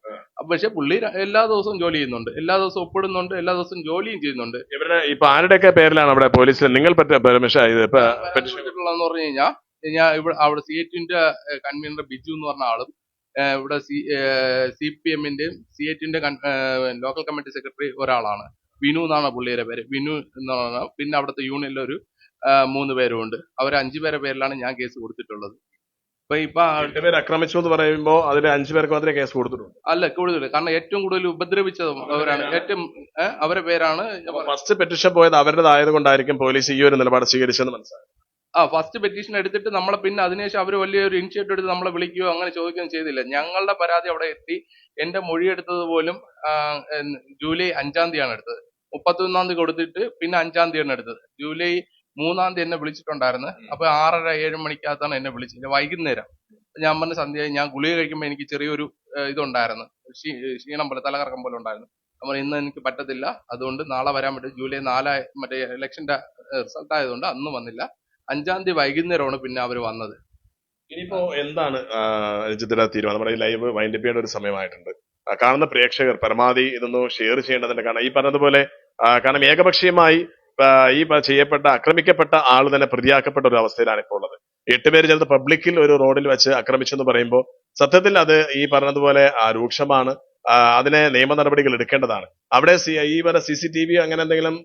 പക്ഷെ പുള്ളി എല്ലാ ദിവസവും ജോലി ചെയ്യുന്നുണ്ട്. എല്ലാ ദിവസവും ഒപ്പിടുന്നുണ്ട്. എല്ലാ ദിവസവും ജോലിയും ചെയ്യുന്നുണ്ട്. ഇവരുടെ ഇപ്പൊ ആരുടെയൊക്കെ പേരിലാണ് അവിടെ പോലീസിൽ നിങ്ങൾ പെർമിഷൻ ഇത് പറഞ്ഞു കഴിഞ്ഞാൽ ഞാൻ ഇവിടെ അവിടെ സി എറ്റിന്റെ കൺവീനർ ബിജു എന്ന് പറഞ്ഞ ആളും ഇവിടെ സി സി പി എമ്മിന്റെയും സി എറ്റിന്റെ ലോക്കൽ കമ്മിറ്റി സെക്രട്ടറി ഒരാളാണ്. വിനു എന്നാണ് പുള്ളിയുടെ പേര്. വിനു എന്ന് പറഞ്ഞാൽ പിന്നെ അവിടുത്തെ യൂണിയനിൽ ഒരു മൂന്ന് പേരും ഉണ്ട് അവർ അഞ്ചു പേരെ പേരിലാണ് ഞാൻ കേസ് കൊടുത്തിട്ടുള്ളത്. അപ്പൊ ഇപ്പൊ പേര് ആക്രമിച്ചു എന്ന് പറയുമ്പോൾ അതിൽ അഞ്ചു പേർക്ക് മാത്രമേ കേസ് കൊടുത്തിട്ടുള്ളൂ. അല്ല കൂടുതൽ കാരണം ഏറ്റവും കൂടുതൽ ഉപദ്രവിച്ചതും അവരാണ്. ഏറ്റവും അവരുടെ പേരാണ് ഫസ്റ്റ് പെറ്റിഷൻ പോയത് അവരുടേതായത് കൊണ്ടായിരിക്കും പോലീസ് ഈ ഒരു നിലപാട് സ്വീകരിച്ചെന്ന് മനസ്സിലായി. ആ ഫസ്റ്റ് പെറ്റീഷൻ എടുത്തിട്ട് നമ്മളെ പിന്നെ അതിനുശേഷം അവർ വലിയൊരു ഇനിഷ്യേറ്റീവ് എടുത്ത് നമ്മളെ വിളിക്കുകയോ അങ്ങനെ ചോദിക്കുകയും ചെയ്തില്ല. ഞങ്ങളുടെ പരാതി അവിടെ എത്തി. എന്റെ മൊഴി എടുത്തത് പോലും ജൂലൈ അഞ്ചാം തീയതിയാണ് എടുത്തത്. മുപ്പത്തൊന്നാം തീയതി കൊടുത്തിട്ട് പിന്നെ അഞ്ചാം തീയതിയാണ് എടുത്തത്. ജൂലൈ മൂന്നാം തീയതി എന്നെ വിളിച്ചിട്ടുണ്ടായിരുന്നു. അപ്പൊ ആറര ഏഴ് മണിക്കകത്താണ് എന്നെ വിളിച്ചത്. വൈകുന്നേരം. ഞാൻ പറഞ്ഞ സന്ധ്യ ഞാൻ ഗുളിക കഴിക്കുമ്പോൾ എനിക്ക് ചെറിയൊരു ഇതുണ്ടായിരുന്നു. ക്ഷീ- ക്ഷീണം പോലെ തലകറക്കം പോലെ ഉണ്ടായിരുന്നു. നമ്മൾ ഇന്ന് എനിക്ക് പറ്റത്തില്ല. അതുകൊണ്ട് നാളെ വരാൻ പറ്റും. ജൂലൈ നാലായ മറ്റേ ഇലക്ഷന്റെ റിസൾട്ട് ആയതുകൊണ്ട് അന്ന് വന്നില്ല. അഞ്ചാം തീയതി വൈകുന്നേരമാണ് പിന്നെ അവർ വന്നത്. ഇനിയിപ്പോ എന്താണ് രഞ്ജിത്തിന്റെ തീരുമാനം? നമ്മുടെ ഈ ലൈവ് വൈൻഡ് ചെയ്യേണ്ട ഒരു സമയമായിട്ടുണ്ട്. കാണുന്ന പ്രേക്ഷകർ പരമാവധി ഇതൊന്ന് ഷെയർ ചെയ്യേണ്ടതുണ്ട് കാരണം ഈ പറഞ്ഞതുപോലെ കാരണം ഏകപക്ഷീയമായി ഈ ചെയ്യപ്പെട്ട ആക്രമിക്കപ്പെട്ട ആൾ തന്നെ പ്രതിയാക്കപ്പെട്ട ഒരു അവസ്ഥയിലാണ് ഇപ്പോൾ ഉള്ളത്. എട്ടുപേര് ചേർന്ന് പബ്ലിക്കിൽ ഒരു റോഡിൽ വെച്ച് ആക്രമിച്ചു എന്ന് പറയുമ്പോൾ സത്യത്തിൽ അത് ഈ പറഞ്ഞതുപോലെ രൂക്ഷമാണ്. അതിനെ നിയമ നടപടികൾ എടുക്കേണ്ടതാണ്. അവിടെ ഈ പറഞ്ഞ സി സി ടി വി അങ്ങനെ എന്തെങ്കിലും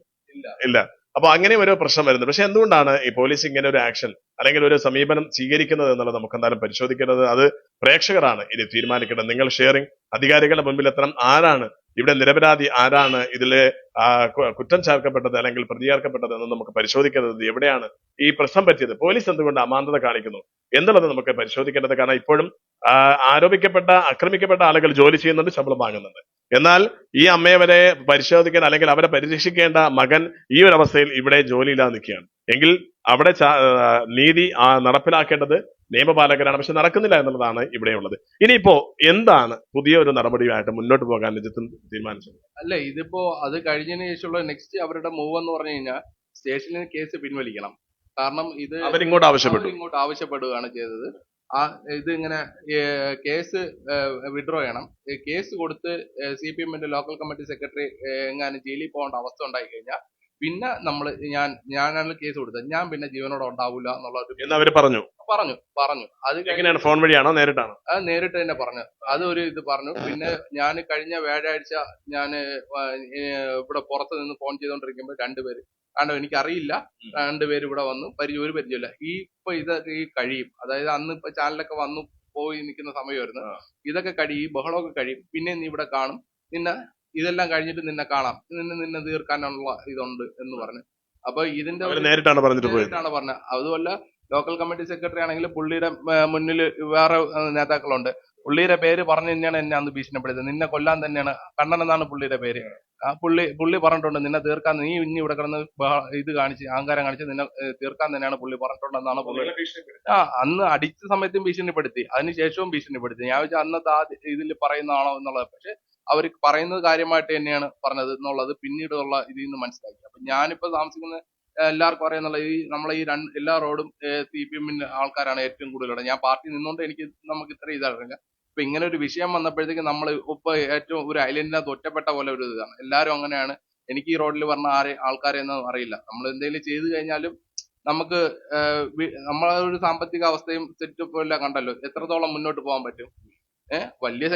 ഇല്ല. അപ്പൊ അങ്ങനെ ഒരു പ്രശ്നം വരുന്നത് പക്ഷെ എന്തുകൊണ്ടാണ് ഈ പോലീസ് ഇങ്ങനെ ഒരു ആക്ഷൻ അല്ലെങ്കിൽ ഒരു സമീപനം സ്വീകരിക്കുന്നത് എന്നുള്ളത് നമുക്ക് എന്തായാലും പരിശോധിക്കേണ്ടത് അത് പ്രേക്ഷകരാണ് ഇത് തീരുമാനിക്കേണ്ടത്. നിങ്ങൾ ഷെയറിംഗ് അധികാരികളുടെ മുമ്പിൽ എത്തണം ആരാണ്? ഇവിടെ നിരപരാധി ആരാണ്? ഇതിലെ കുറ്റം ചേർക്കപ്പെട്ടത് അല്ലെങ്കിൽ പ്രതിചേർക്കപ്പെട്ടത് എന്ന് നമുക്ക് പരിശോധിക്കേണ്ടത് എവിടെയാണ്? ഈ പ്രശ്നം പറ്റിയത്. പോലീസ് എന്തുകൊണ്ട് അമാന്തത കാണിക്കുന്നു എന്നുള്ളത് നമുക്ക് പരിശോധിക്കേണ്ടത്. കാരണം ഇപ്പോഴും ആരോപിക്കപ്പെട്ട ആക്രമിക്കപ്പെട്ട ആളുകൾ ജോലി ചെയ്യുന്നുണ്ട് ശമ്പളം വാങ്ങുന്നുണ്ട്. എന്നാൽ ഈ അമ്മയവരെ പരിശോധിക്കാൻ അല്ലെങ്കിൽ അവരെ പരിരക്ഷിക്കേണ്ട മകൻ ഈ ഒരു അവസ്ഥയിൽ ഇവിടെ ജോലിയില്ലാതെ നിൽക്കുകയാണ്. എങ്കിൽ അവിടെ നീതി നടപ്പിലാക്കേണ്ടത് നിയമപാലകരാണ്. പക്ഷെ നടക്കുന്നില്ല എന്നുള്ളതാണ് ഇവിടെയുള്ളത് ഇനിയിപ്പോ എന്താണ് പുതിയ ഒരു നടപടിയുമായിട്ട് മുന്നോട്ട് പോകാൻ നിജത്തിൽ തീരുമാനിച്ചത്? അല്ല ഇതിപ്പോ അത് കഴിഞ്ഞതിന് ശേഷമുള്ള നെക്സ്റ്റ് അവരുടെ മൂവ് എന്ന് പറഞ്ഞു കഴിഞ്ഞാൽ സ്റ്റേഷനിൽ കേസ് പിൻവലിക്കണം. കാരണം ഇത് അവരിങ്ങോട്ട് ആവശ്യപ്പെട്ടു. ഇങ്ങോട്ട് ആവശ്യപ്പെടുകയാണ് ചെയ്തത്. ആ ഇത് ഇങ്ങനെ കേസ് വിഡ്രോ ചെയ്യണം. കേസ് കൊടുത്ത് സി പി എമ്മിന്റെ ലോക്കൽ കമ്മിറ്റി സെക്രട്ടറി എങ്ങാനും ജയിലിൽ പോകേണ്ട അവസ്ഥ ഉണ്ടായി കഴിഞ്ഞാൽ പിന്നെ നമ്മൾ ഞാൻ ഞാനാണ് കേസ് കൊടുത്തത്. ഞാൻ പിന്നെ ജീവനോടെ ഉണ്ടാവില്ല എന്നുള്ള അവർ പറഞ്ഞു. പറഞ്ഞു പറഞ്ഞു. അത് എങ്ങനെയാണ്? ഫോൺ വഴിയാണോ? നേരിട്ടാണോ? അത് നേരിട്ട് തന്നെ പറഞ്ഞു. അത് ഒരു ഇത് പറഞ്ഞു. പിന്നെ ഞാൻ കഴിഞ്ഞ വ്യാഴാഴ്ച ഞാൻ ഇവിടെ പുറത്ത് നിന്ന് ഫോൺ ചെയ്തുകൊണ്ടിരിക്കുമ്പോൾ രണ്ടുപേര് കാരണം എനിക്കറിയില്ല. രണ്ടുപേര് ഇവിടെ വന്നു. പരിചയം ഒരു പരിചയമില്ല ഈ ഇപ്പൊ ഇത് ഈ കഴിയും. അതായത് അന്ന് ഇപ്പൊ ചാനലൊക്കെ വന്നു പോയി നിൽക്കുന്ന സമയമായിരുന്നു. ഇതൊക്കെ കഴിയും ഈ ബഹളമൊക്കെ കഴിയും. പിന്നെ നീ ഇവിടെ കാണും. നിന്നെ ഇതെല്ലാം കഴിഞ്ഞിട്ട് നിന്നെ കാണാം. നിന്നെ നിന്നെ തീർക്കാനുള്ള ഇതുണ്ട് എന്ന് പറഞ്ഞു. അപ്പൊ ഇതിന്റെ നേരിട്ടാണ് പറഞ്ഞിട്ട് നേരിട്ടാണ് പറഞ്ഞത് അതുപോലെ ലോക്കൽ കമ്മിറ്റി സെക്രട്ടറി ആണെങ്കിൽ പുള്ളിയുടെ മുന്നിൽ വേറെ നേതാക്കളുണ്ട്. പുള്ളിയുടെ പേര് പറഞ്ഞു തന്നെയാണ് എന്നെ അന്ന് ഭീഷണിപ്പെടുത്തിയത്. നിന്നെ കൊല്ലാൻ തന്നെയാണ്. കണ്ണൻ എന്നാണ് പുള്ളിയുടെ പേര്. ആ പുള്ളി പുള്ളി പറഞ്ഞിട്ടുണ്ട് നിന്നെ തീർക്കാൻ നീ ഇനി ഇവിടെ കിടന്ന് ഇത് കാണിച്ച് അഹങ്കാരം കാണിച്ച് നിന്നെ തീർക്കാൻ തന്നെയാണ് പുള്ളി പറഞ്ഞിട്ടുണ്ടെന്നാണ് പുള്ളി ആ അന്ന് അടിച്ച സമയത്തും ഭീഷണിപ്പെടുത്തി. അതിനുശേഷവും ഭീഷണിപ്പെടുത്തി. ഞാൻ വെച്ചാൽ അന്നത്തെ ആ ഇതിൽ പറയുന്നതാണോ എന്നുള്ളത്. പക്ഷെ അവർ പറയുന്നത് കാര്യമായിട്ട് തന്നെയാണ് പറഞ്ഞത് എന്നുള്ളത് പിന്നീടുള്ള ഇതിൽ നിന്ന് മനസ്സിലാക്കി. അപ്പൊ ഞാനിപ്പോ താമസിക്കുന്ന എല്ലാവർക്കും അറിയാന്നുള്ള ഈ നമ്മളെ ഈ രണ്ട് എല്ലാ റോഡും സി പി എമ്മിന്റെ ആൾക്കാരാണ് ഏറ്റവും കൂടുതലുള്ളത് ഞാൻ പാർട്ടി നിന്നുകൊണ്ട് എനിക്ക് നമുക്ക് ഇത്ര ഇതറിയില്ല ഇപ്പൊ ഇങ്ങനെ ഒരു വിഷയം വന്നപ്പോഴത്തേക്ക് നമ്മൾ ഇപ്പൊ ഏറ്റവും ഒരു ഐലൻഡിനകത്ത് ഒറ്റപ്പെട്ട പോലെ ഒരു ഇതാണ്. എല്ലാവരും അങ്ങനെയാണ്. എനിക്ക് ഈ റോഡിൽ പറഞ്ഞ ആരെ ആൾക്കാരെ ഒന്നും അറിയില്ല. നമ്മൾ എന്തെങ്കിലും ചെയ്തു കഴിഞ്ഞാലും നമുക്ക് നമ്മളെ ഒരു സാമ്പത്തിക അവസ്ഥയും സെറ്റപ്പ് എല്ലാം കണ്ടല്ലോ. എത്രത്തോളം മുന്നോട്ട് പോകാൻ പറ്റും? ഏഹ് വലിയ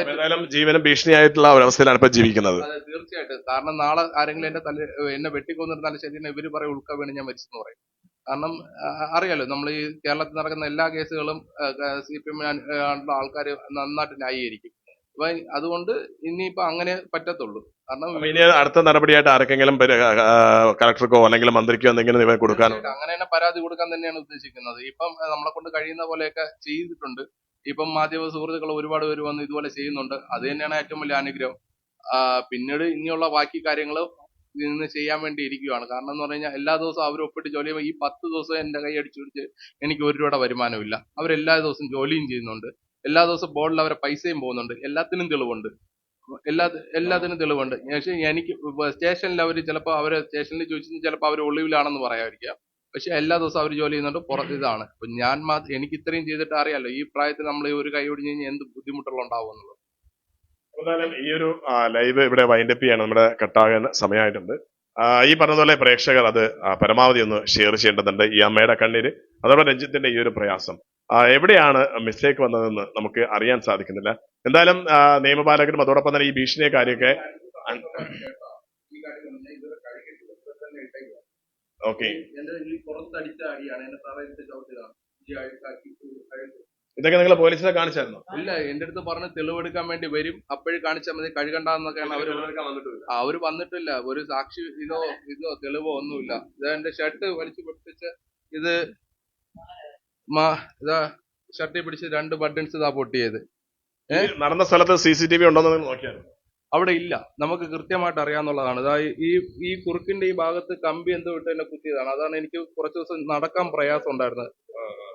ജീവന ഭീഷണിയായിട്ടുള്ള അവസ്ഥയിലാണ് ഇപ്പൊ ജീവിക്കുന്നത്. തീർച്ചയായിട്ടും. കാരണം നാളെ ആരെങ്കിലും എന്റെ തല എന്നെ വെട്ടിക്കൊന്നിരുന്നാലും ശരി ഇവർ പറയും ഉൾക്ക വീണ് ഞാൻ മരിച്ചെന്ന് പറയും. കാരണം അറിയാലോ നമ്മൾ ഈ കേരളത്തിൽ നടക്കുന്ന എല്ലാ കേസുകളും സി പി എം ആൾക്കാർ നന്നായിട്ട് ന്യായീകരിക്കും. അപ്പൊ അതുകൊണ്ട് ഇനിയിപ്പോ അങ്ങനെ പറ്റത്തുള്ളൂ. കാരണം ഇനി അടുത്ത നടപടിയായിട്ട് ആർക്കെങ്കിലും കളക്ടർക്കോ അല്ലെങ്കിൽ മന്ത്രിക്കോ എന്തെങ്കിലും കൊടുക്കാൻ കൊടുക്കാനോ? അങ്ങനെ തന്നെ പരാതി കൊടുക്കാൻ തന്നെയാണ് ഉദ്ദേശിക്കുന്നത്. ഇപ്പം നമ്മളെ കൊണ്ട് കഴിയുന്ന പോലെയൊക്കെ ചെയ്തിട്ടുണ്ട്. ഇപ്പം മാധ്യമ സുഹൃത്തുക്കൾ ഒരുപാട് പേര് വന്ന് ഇതുപോലെ ചെയ്യുന്നുണ്ട്. അത് തന്നെയാണ് ഏറ്റവും വലിയ അനുഗ്രഹം. പിന്നീട് ഇനിയുള്ള ബാക്കി കാര്യങ്ങൾ നിന്ന് ചെയ്യാൻ വേണ്ടി ഇരിക്കുകയാണ് കാരണം എന്ന് പറഞ്ഞു കഴിഞ്ഞാൽ എല്ലാ ദിവസവും അവർ ഒപ്പിട്ട് ജോലി ചെയ്യുമ്പോൾ ഈ പത്ത് ദിവസം എന്റെ കൈ അടിച്ചു പിടിച്ച് എനിക്ക് ഒരു രൂപയുടെ വരുമാനമില്ല അവരെല്ലാ ദിവസവും ജോലിയും ചെയ്യുന്നുണ്ട്. എല്ലാ ദിവസവും ബോർഡിൽ അവരെ പൈസയും പോകുന്നുണ്ട്. എല്ലാത്തിനും തെളിവുണ്ട്. എല്ലാ എല്ലാത്തിനും തെളിവുണ്ട്. പക്ഷേ എനിക്ക് സ്റ്റേഷനിൽ അവർ ചിലപ്പോൾ അവരെ സ്റ്റേഷനിൽ ചോദിച്ചു ചിലപ്പോൾ അവർ ഒളിവിലാണെന്ന് പറയാതിരിക്കാം. പക്ഷെ എല്ലാ ദിവസവും അവർ ജോലി ചെയ്യുന്നുണ്ട്. പുറത്ത് ഇതാണ്. ഞാൻ മാത്രം എനിക്ക് ഇത്രയും ചെയ്തിട്ട് അറിയാലോ. ഈ പ്രായത്തിൽ നമ്മൾ ഒരു കൈ ഒടിഞ്ഞു കഴിഞ്ഞാൽ എന്ത് ബുദ്ധിമുട്ടുകൾ ഉണ്ടാവും എന്നുള്ളത്. എന്തായാലും ഈ ഒരു ലൈവ് ഇവിടെ വൈൻഡപ്പ് ചെയ്യാണ് നമ്മുടെ കട്ടാകാൻ സമയമായിട്ടുണ്ട്. ഈ പറഞ്ഞതുപോലെ പ്രേക്ഷകർ അത് പരമാവധി ഒന്ന് ഷെയർ ചെയ്യേണ്ടതുണ്ട് ഈ അമ്മയുടെ കണ്ണീര്. അതോടെ രഞ്ജിത്തിന്റെ ഈ ഒരു പ്രയാസം. എവിടെയാണ് മിസ്റ്റേക്ക് വന്നതെന്ന് നമുക്ക് അറിയാൻ സാധിക്കുന്നില്ല. എന്തായാലും നിയമപാലകരും അതോടൊപ്പം തന്നെ ഈ ഭീഷണിയെ കാര്യമൊക്കെ. ഓക്കെ ഇതൊക്കെ നിങ്ങൾ പോലീസിനെ കാണിച്ചായിരുന്നു? ഇല്ല എന്റെ അടുത്ത് പറഞ്ഞ് തെളിവെടുക്കാൻ വേണ്ടി വരും. അപ്പോഴും കാണിച്ചാൽ മതി. കഴുകണ്ടെന്നൊക്കെയാണ് അവർ അവർ വന്നിട്ടില്ല. ഒരു സാക്ഷി ഇതോ ഇതോ തെളിവോ ഒന്നുമില്ല. ഇത് എന്റെ ഷർട്ട് വലിച്ചു പൊട്ടിച്ച് ഇത് മാ- ഇതാ ഷർട്ടിൽ പിടിച്ച് രണ്ട് ബട്ടൺസ് ഇതാ പൊട്ടിയത്. നടന്ന സ്ഥലത്ത് സി സി ടി വി ഉണ്ടോ നോക്കിയായിരുന്നു? അവിടെ ഇല്ല. നമുക്ക് കൃത്യമായിട്ട് അറിയാന്നുള്ളതാണ്. ഇതാ ഈ ഈ കുറുക്കിന്റെ ഈ ഭാഗത്ത് കമ്പി എന്തോ ഇട്ട് എന്നെ കുത്തിയതാണ്. അതാണ് എനിക്ക് കുറച്ച് ദിവസം നടക്കാൻ പ്രയാസം ഉണ്ടായിരുന്നത്.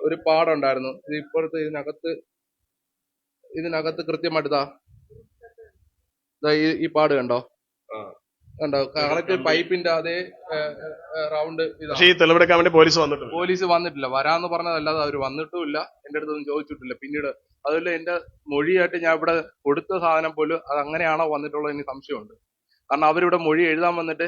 ഒരു പാടുണ്ടായിരുന്നു. ഇത് ഇപ്പോഴത്തെ ഇതിനകത്ത് ഇതിനകത്ത് കൃത്യമായിട്ട് ഇതാ ഈ പാട് കണ്ടോ. കണ്ടോ കറക്റ്റ് പൈപ്പിന്റെ അതേ റൗണ്ട് പക്ഷേ ഈ തെളിവെടുക്കാൻ വേണ്ടി പോലീസ് വന്നിട്ടുണ്ട്. പോലീസ് വന്നിട്ടില്ല. വരാന്ന് പറഞ്ഞതല്ലാതെ അവർ വന്നിട്ടുമില്ല. എന്റെ അടുത്തൊന്നും ചോദിച്ചിട്ടില്ല. പിന്നീട് അതുപോലെ എന്റെ മൊഴിയായിട്ട് ഞാൻ ഇവിടെ കൊടുത്ത സാധനം പോലും അത് അങ്ങനെയാണോ വന്നിട്ടുള്ളത് എനിക്ക് സംശയമുണ്ട്. കാരണം അവരിവിടെ മൊഴി എഴുതാൻ വന്നിട്ട്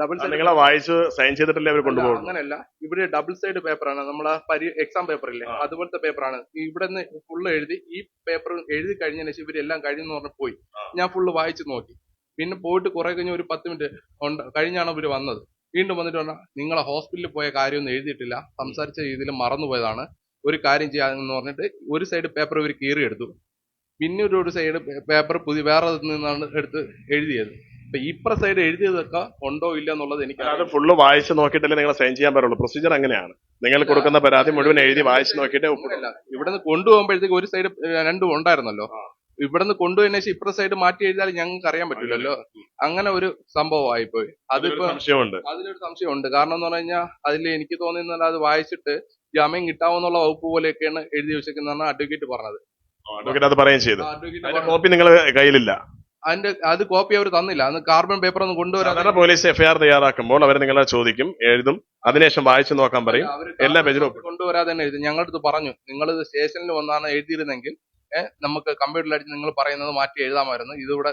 ഡബിൾ നിങ്ങളെ വായിച്ച് സൈൻ ചെയ്തിട്ടല്ലേ അവർ കൊണ്ടുപോകും അങ്ങനെയല്ല. ഇവിടെ ഡബിൾ സൈഡ് പേപ്പറാണ് നമ്മളെ പരി എക്സാം പേപ്പർ ഇല്ലേ? അതുപോലത്തെ പേപ്പറാണ് ഇവിടെ നിന്ന് ഫുള്ള് എഴുതി ഈ പേപ്പർ എഴുതി കഴിഞ്ഞതിന് ശേഷം ഇവരെല്ലാം കഴിഞ്ഞെന്ന് പറഞ്ഞ് പോയി. ഞാൻ ഫുള്ള് വായിച്ചു നോക്കി. പിന്നെ പോയിട്ട് കുറെ കഴിഞ്ഞ് ഒരു പത്ത് മിനിറ്റ് ഉണ്ട് കഴിഞ്ഞാണ് ഇവർ വന്നത്. വീണ്ടും വന്നിട്ട് പറഞ്ഞാൽ നിങ്ങളെ ഹോസ്പിറ്റലിൽ പോയ കാര്യമൊന്നും എഴുതിയിട്ടില്ല. സംസാരിച്ച രീതിയിൽ മറന്നുപോയതാണ്. ഒരു കാര്യം ചെയ്യാമെന്ന് പറഞ്ഞിട്ട് ഒരു സൈഡ് പേപ്പർ ഇവർ കീറിയെടുത്തു. പിന്നെ ഒരു ഒരു സൈഡ് പേപ്പർ പുതിയ വേറെ നിന്നാണ് എടുത്ത് എഴുതിയത്. അപ്പൊ ഇപ്പുറ സൈഡ് എഴുതിയതൊക്കെ ഉണ്ടോ ഇല്ല എന്നുള്ളത് എനിക്ക് അത് ഫുള്ള് വായിച്ച് നോക്കിയിട്ടല്ലേ നിങ്ങൾ സൈൻ ചെയ്യാൻ പറ്റുള്ളൂ. പ്രൊസീജിയർ അങ്ങനെയാണ്. നിങ്ങൾ കൊടുക്കുന്ന പരാതി മുഴുവൻ എഴുതി വായിച്ച് നോക്കിയിട്ട് ഇവിടെ നിന്ന് കൊണ്ടുപോകുമ്പോഴത്തേക്ക് ഒരു സൈഡ് രണ്ടും ഉണ്ടായിരുന്നല്ലോ. ഇവിടുന്ന് കൊണ്ടുപോയതിനു ശേഷം ഇപ്പുറ സൈഡ് മാറ്റി എഴുതിയാൽ ഞങ്ങൾക്ക് അറിയാൻ പറ്റില്ലല്ലോ അങ്ങനെ ഒരു സംഭവമായി പോയി അതിലൊരു അതിപ്പോ അതിലൊരു സംശയമുണ്ട്. കാരണം എന്ന് പറഞ്ഞു കഴിഞ്ഞാൽ അതിൽ എനിക്ക് തോന്നുന്നത് അത് വായിച്ചിട്ട് ജാമ്യം കിട്ടാവുന്നുള്ള വകുപ്പ് പോലെയൊക്കെയാണ് എഴുതി വെച്ചേക്കുന്നതാണ് അഡ്വക്കേറ്റ് പറഞ്ഞത്. അഡ്വക്കേറ്റ് അത് പറയുകയും ചെയ്തു. അഡ്വക്കേറ്റ് അതിന്റെ കോപ്പി നിങ്ങൾ കയ്യിലില്ല. അതിന്റെ അത് കോപ്പി അവർ തന്നില്ല. അത് കാർബൺ പേപ്പർ ഒന്നും കൊണ്ടുവരാൻ പോലീസ് എഫ്ഐആർ തയ്യാറാക്കുമ്പോൾ അവർ നിങ്ങളെ ചോദിക്കും എഴുതും അതിനുശേഷം വായിച്ചു നോക്കാൻ പറയും. എല്ലാ പേജിലും കൊണ്ടുവരാതെ തന്നെ എഴുതും. ഞങ്ങളുടെ അടുത്ത് പറഞ്ഞു നിങ്ങൾ സ്റ്റേഷനിൽ വന്നാണ് എഴുതിയിരുന്നെങ്കിൽ നമുക്ക് കമ്പ്യൂട്ടറിൽ അടിച്ച് നിങ്ങൾ പറയുന്നത് മാറ്റി എഴുതാമായിരുന്നു. ഇതിവിടെ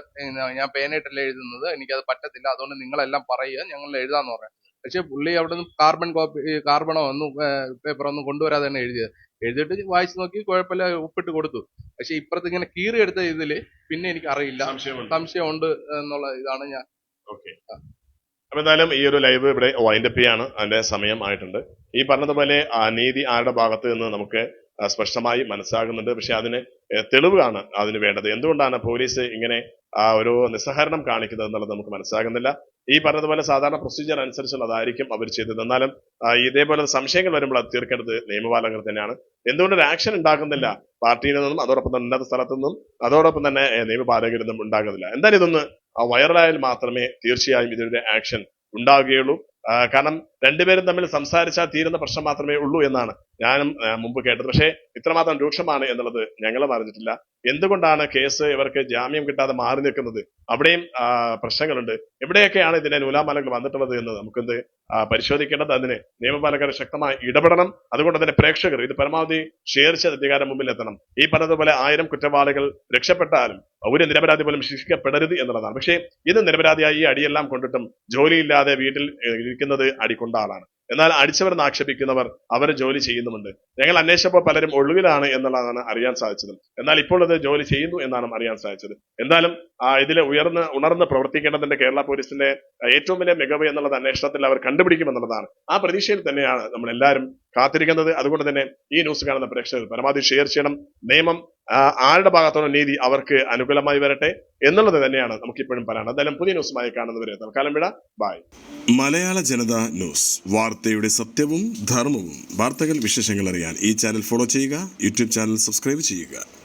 ഞാൻ പേനായിട്ടല്ല എഴുതുന്നത്. എനിക്കത് പറ്റത്തില്ല. അതുകൊണ്ട് നിങ്ങളെല്ലാം പറയുക. ഞങ്ങൾ എഴുതാന്ന് പറയാം. പക്ഷെ പുള്ളി അവിടെ നിന്ന് കാർബൺ കോപ്പി കാർബണോ ഒന്നും പേപ്പറോ ഒന്നും കൊണ്ടുവരാതെ തന്നെ എഴുതിയത്. എഴുതിയിട്ട് വായിച്ചു നോക്കി കുഴപ്പമില്ല ഒപ്പിട്ട് കൊടുത്തു. പക്ഷെ ഇപ്പുറത്ത് ഇങ്ങനെ കീറി എടുത്ത ഇതിൽ പിന്നെ എനിക്ക് അറിയില്ല. സംശയമുണ്ട്. എന്നുള്ള ഇതാണ് ഞാൻ. ഓക്കെ. അപ്പൊ എന്തായാലും ഈ ഒരു ലൈവ് ഇവിടെ വൈൻഡപ്പ് ചെയ്യാണ്. അതിന്റെ സമയം ആയിട്ടുണ്ട്. ഈ പറഞ്ഞതുപോലെ ആ നീതി ആരുടെ ഭാഗത്ത് നിന്ന് നമുക്ക് സ്പഷ്ടമായി മനസ്സിലാകുന്നുണ്ട്. പക്ഷെ അതിന് തെളിവാണ് അതിന് വേണ്ടത്. എന്തുകൊണ്ടാണ് പോലീസ് ഇങ്ങനെ ആ ഒരു നിസ്സഹരണം കാണിക്കുന്നത് എന്നുള്ളത് നമുക്ക് മനസ്സിലാകുന്നില്ല. ഈ പറഞ്ഞതുപോലെ സാധാരണ പ്രൊസീജിയർ അനുസരിച്ചുള്ളതായിരിക്കും അവർ ചെയ്തത്. എന്നാലും ഇതേപോലെ സംശയങ്ങൾ വരുമ്പോൾ അത് തീർക്കേണ്ടത് നിയമപാലകർ തന്നെയാണ്. എന്തുകൊണ്ട് ഒരു ആക്ഷൻ ഉണ്ടാകുന്നില്ല? പാർട്ടിയിൽ നിന്നും അതോടൊപ്പം തന്നെ ഉന്നത സ്ഥലത്തു നിന്നും അതോടൊപ്പം തന്നെ നിയമപാലകരിൽ നിന്നും ഉണ്ടാകുന്നില്ല. എന്തായാലും ഇതൊന്ന് വൈറലായാൽ മാത്രമേ തീർച്ചയായും ഇതിന്റെ ആക്ഷൻ ഉണ്ടാവുകയുള്ളൂ. കാരണം രണ്ടുപേരും തമ്മിൽ സംസാരിച്ചാൽ തീരുന്ന പ്രശ്നം മാത്രമേ ഉള്ളൂ എന്നാണ് ഞാനും മുമ്പ് കേട്ടത്. പക്ഷേ ഇത്രമാത്രം രൂക്ഷമാണ് എന്നുള്ളത് ഞങ്ങളും അറിഞ്ഞിട്ടില്ല. എന്തുകൊണ്ടാണ് കേസ് ഇവർക്ക് ജാമ്യം കിട്ടാതെ മാറി നിൽക്കുന്നത്? അവിടെയും പ്രശ്നങ്ങളുണ്ട്. എവിടെയൊക്കെയാണ് ഇതിന്റെ നൂലാമാലകൾ വന്നിട്ടുള്ളത് എന്ന് നമുക്കെന്ത് പരിശോധിക്കേണ്ടത്? അതിന് നിയമപാലകർ ശക്തമായി ഇടപെടണം. അതുകൊണ്ട് തന്നെ പ്രേക്ഷകർ ഇത് പരമാവധി ഷെയർ ചെയ്ത് അധികാരം മുമ്പിൽ എത്തണം ഈ പറഞ്ഞതുപോലെ ആയിരം കുറ്റവാളികൾ രക്ഷപ്പെട്ടാലും ഒരു നിരപരാധി പോലും ശിക്ഷിക്കപ്പെടരുത് എന്നുള്ളതാണ്. പക്ഷേ ഇത് നിരപരാധിയായി ഈ അടിയെല്ലാം കൊണ്ടിട്ടും ജോലിയില്ലാതെ വീട്ടിൽ ഇരിക്കുന്നത് അടിക്കൊണ്ട ആളാണ് എന്നാൽ അടിച്ചവരെന്ന് ആക്ഷേപിക്കുന്നവർ അവർ ജോലി ചെയ്യുന്നുമുണ്ട്. ഞങ്ങൾ അന്വേഷിച്ചപ്പോൾ പലരും ഒളിവിലാണ് എന്നുള്ളതാണ് അറിയാൻ സാധിച്ചത്. എന്നാൽ ഇപ്പോൾ അത് ജോലി ചെയ്യുന്നു എന്നാണ് അറിയാൻ സാധിച്ചത്. എന്തായാലും ആ, ഇതിലെ ഉയർന്ന് ഉണർന്ന് പ്രവർത്തിക്കേണ്ടതിന്റെ കേരള പോലീസിന്റെ ഏറ്റവും വലിയ മികവ് എന്നുള്ളത് അന്വേഷണത്തിൽ അവർ കണ്ടുപിടിക്കുമെന്നുള്ളതാണ്. ആ പ്രതീക്ഷയിൽ തന്നെയാണ് നമ്മൾ എല്ലാവരും കാത്തിരിക്കുന്നത്. അതുകൊണ്ട് തന്നെ ഈ ന്യൂസ് കാണുന്ന പ്രേക്ഷകർ പരമാവധി ഷെയർ ചെയ്യണം. നിയമം ആരുടെ ഭാഗത്തുള്ള നീതി അവർക്ക് അനുകൂലമായി വരട്ടെ എന്നുള്ളത് തന്നെയാണ് നമുക്ക് ഇപ്പോഴും പറയാനുള്ളത്. എന്തായാലും പുതിയ ന്യൂസുമായി കാണുന്നവരെ തൽക്കാലം വിട. ബായ് മലയാള ജനത ന്യൂസ് വാർത്തയുടെ സത്യവും ധർമ്മവും. വാർത്തകൾ വിശേഷങ്ങൾ അറിയാൻ ഈ ചാനൽ ഫോളോ ചെയ്യുക. യൂട്യൂബ് ചാനൽ സബ്സ്ക്രൈബ് ചെയ്യുക.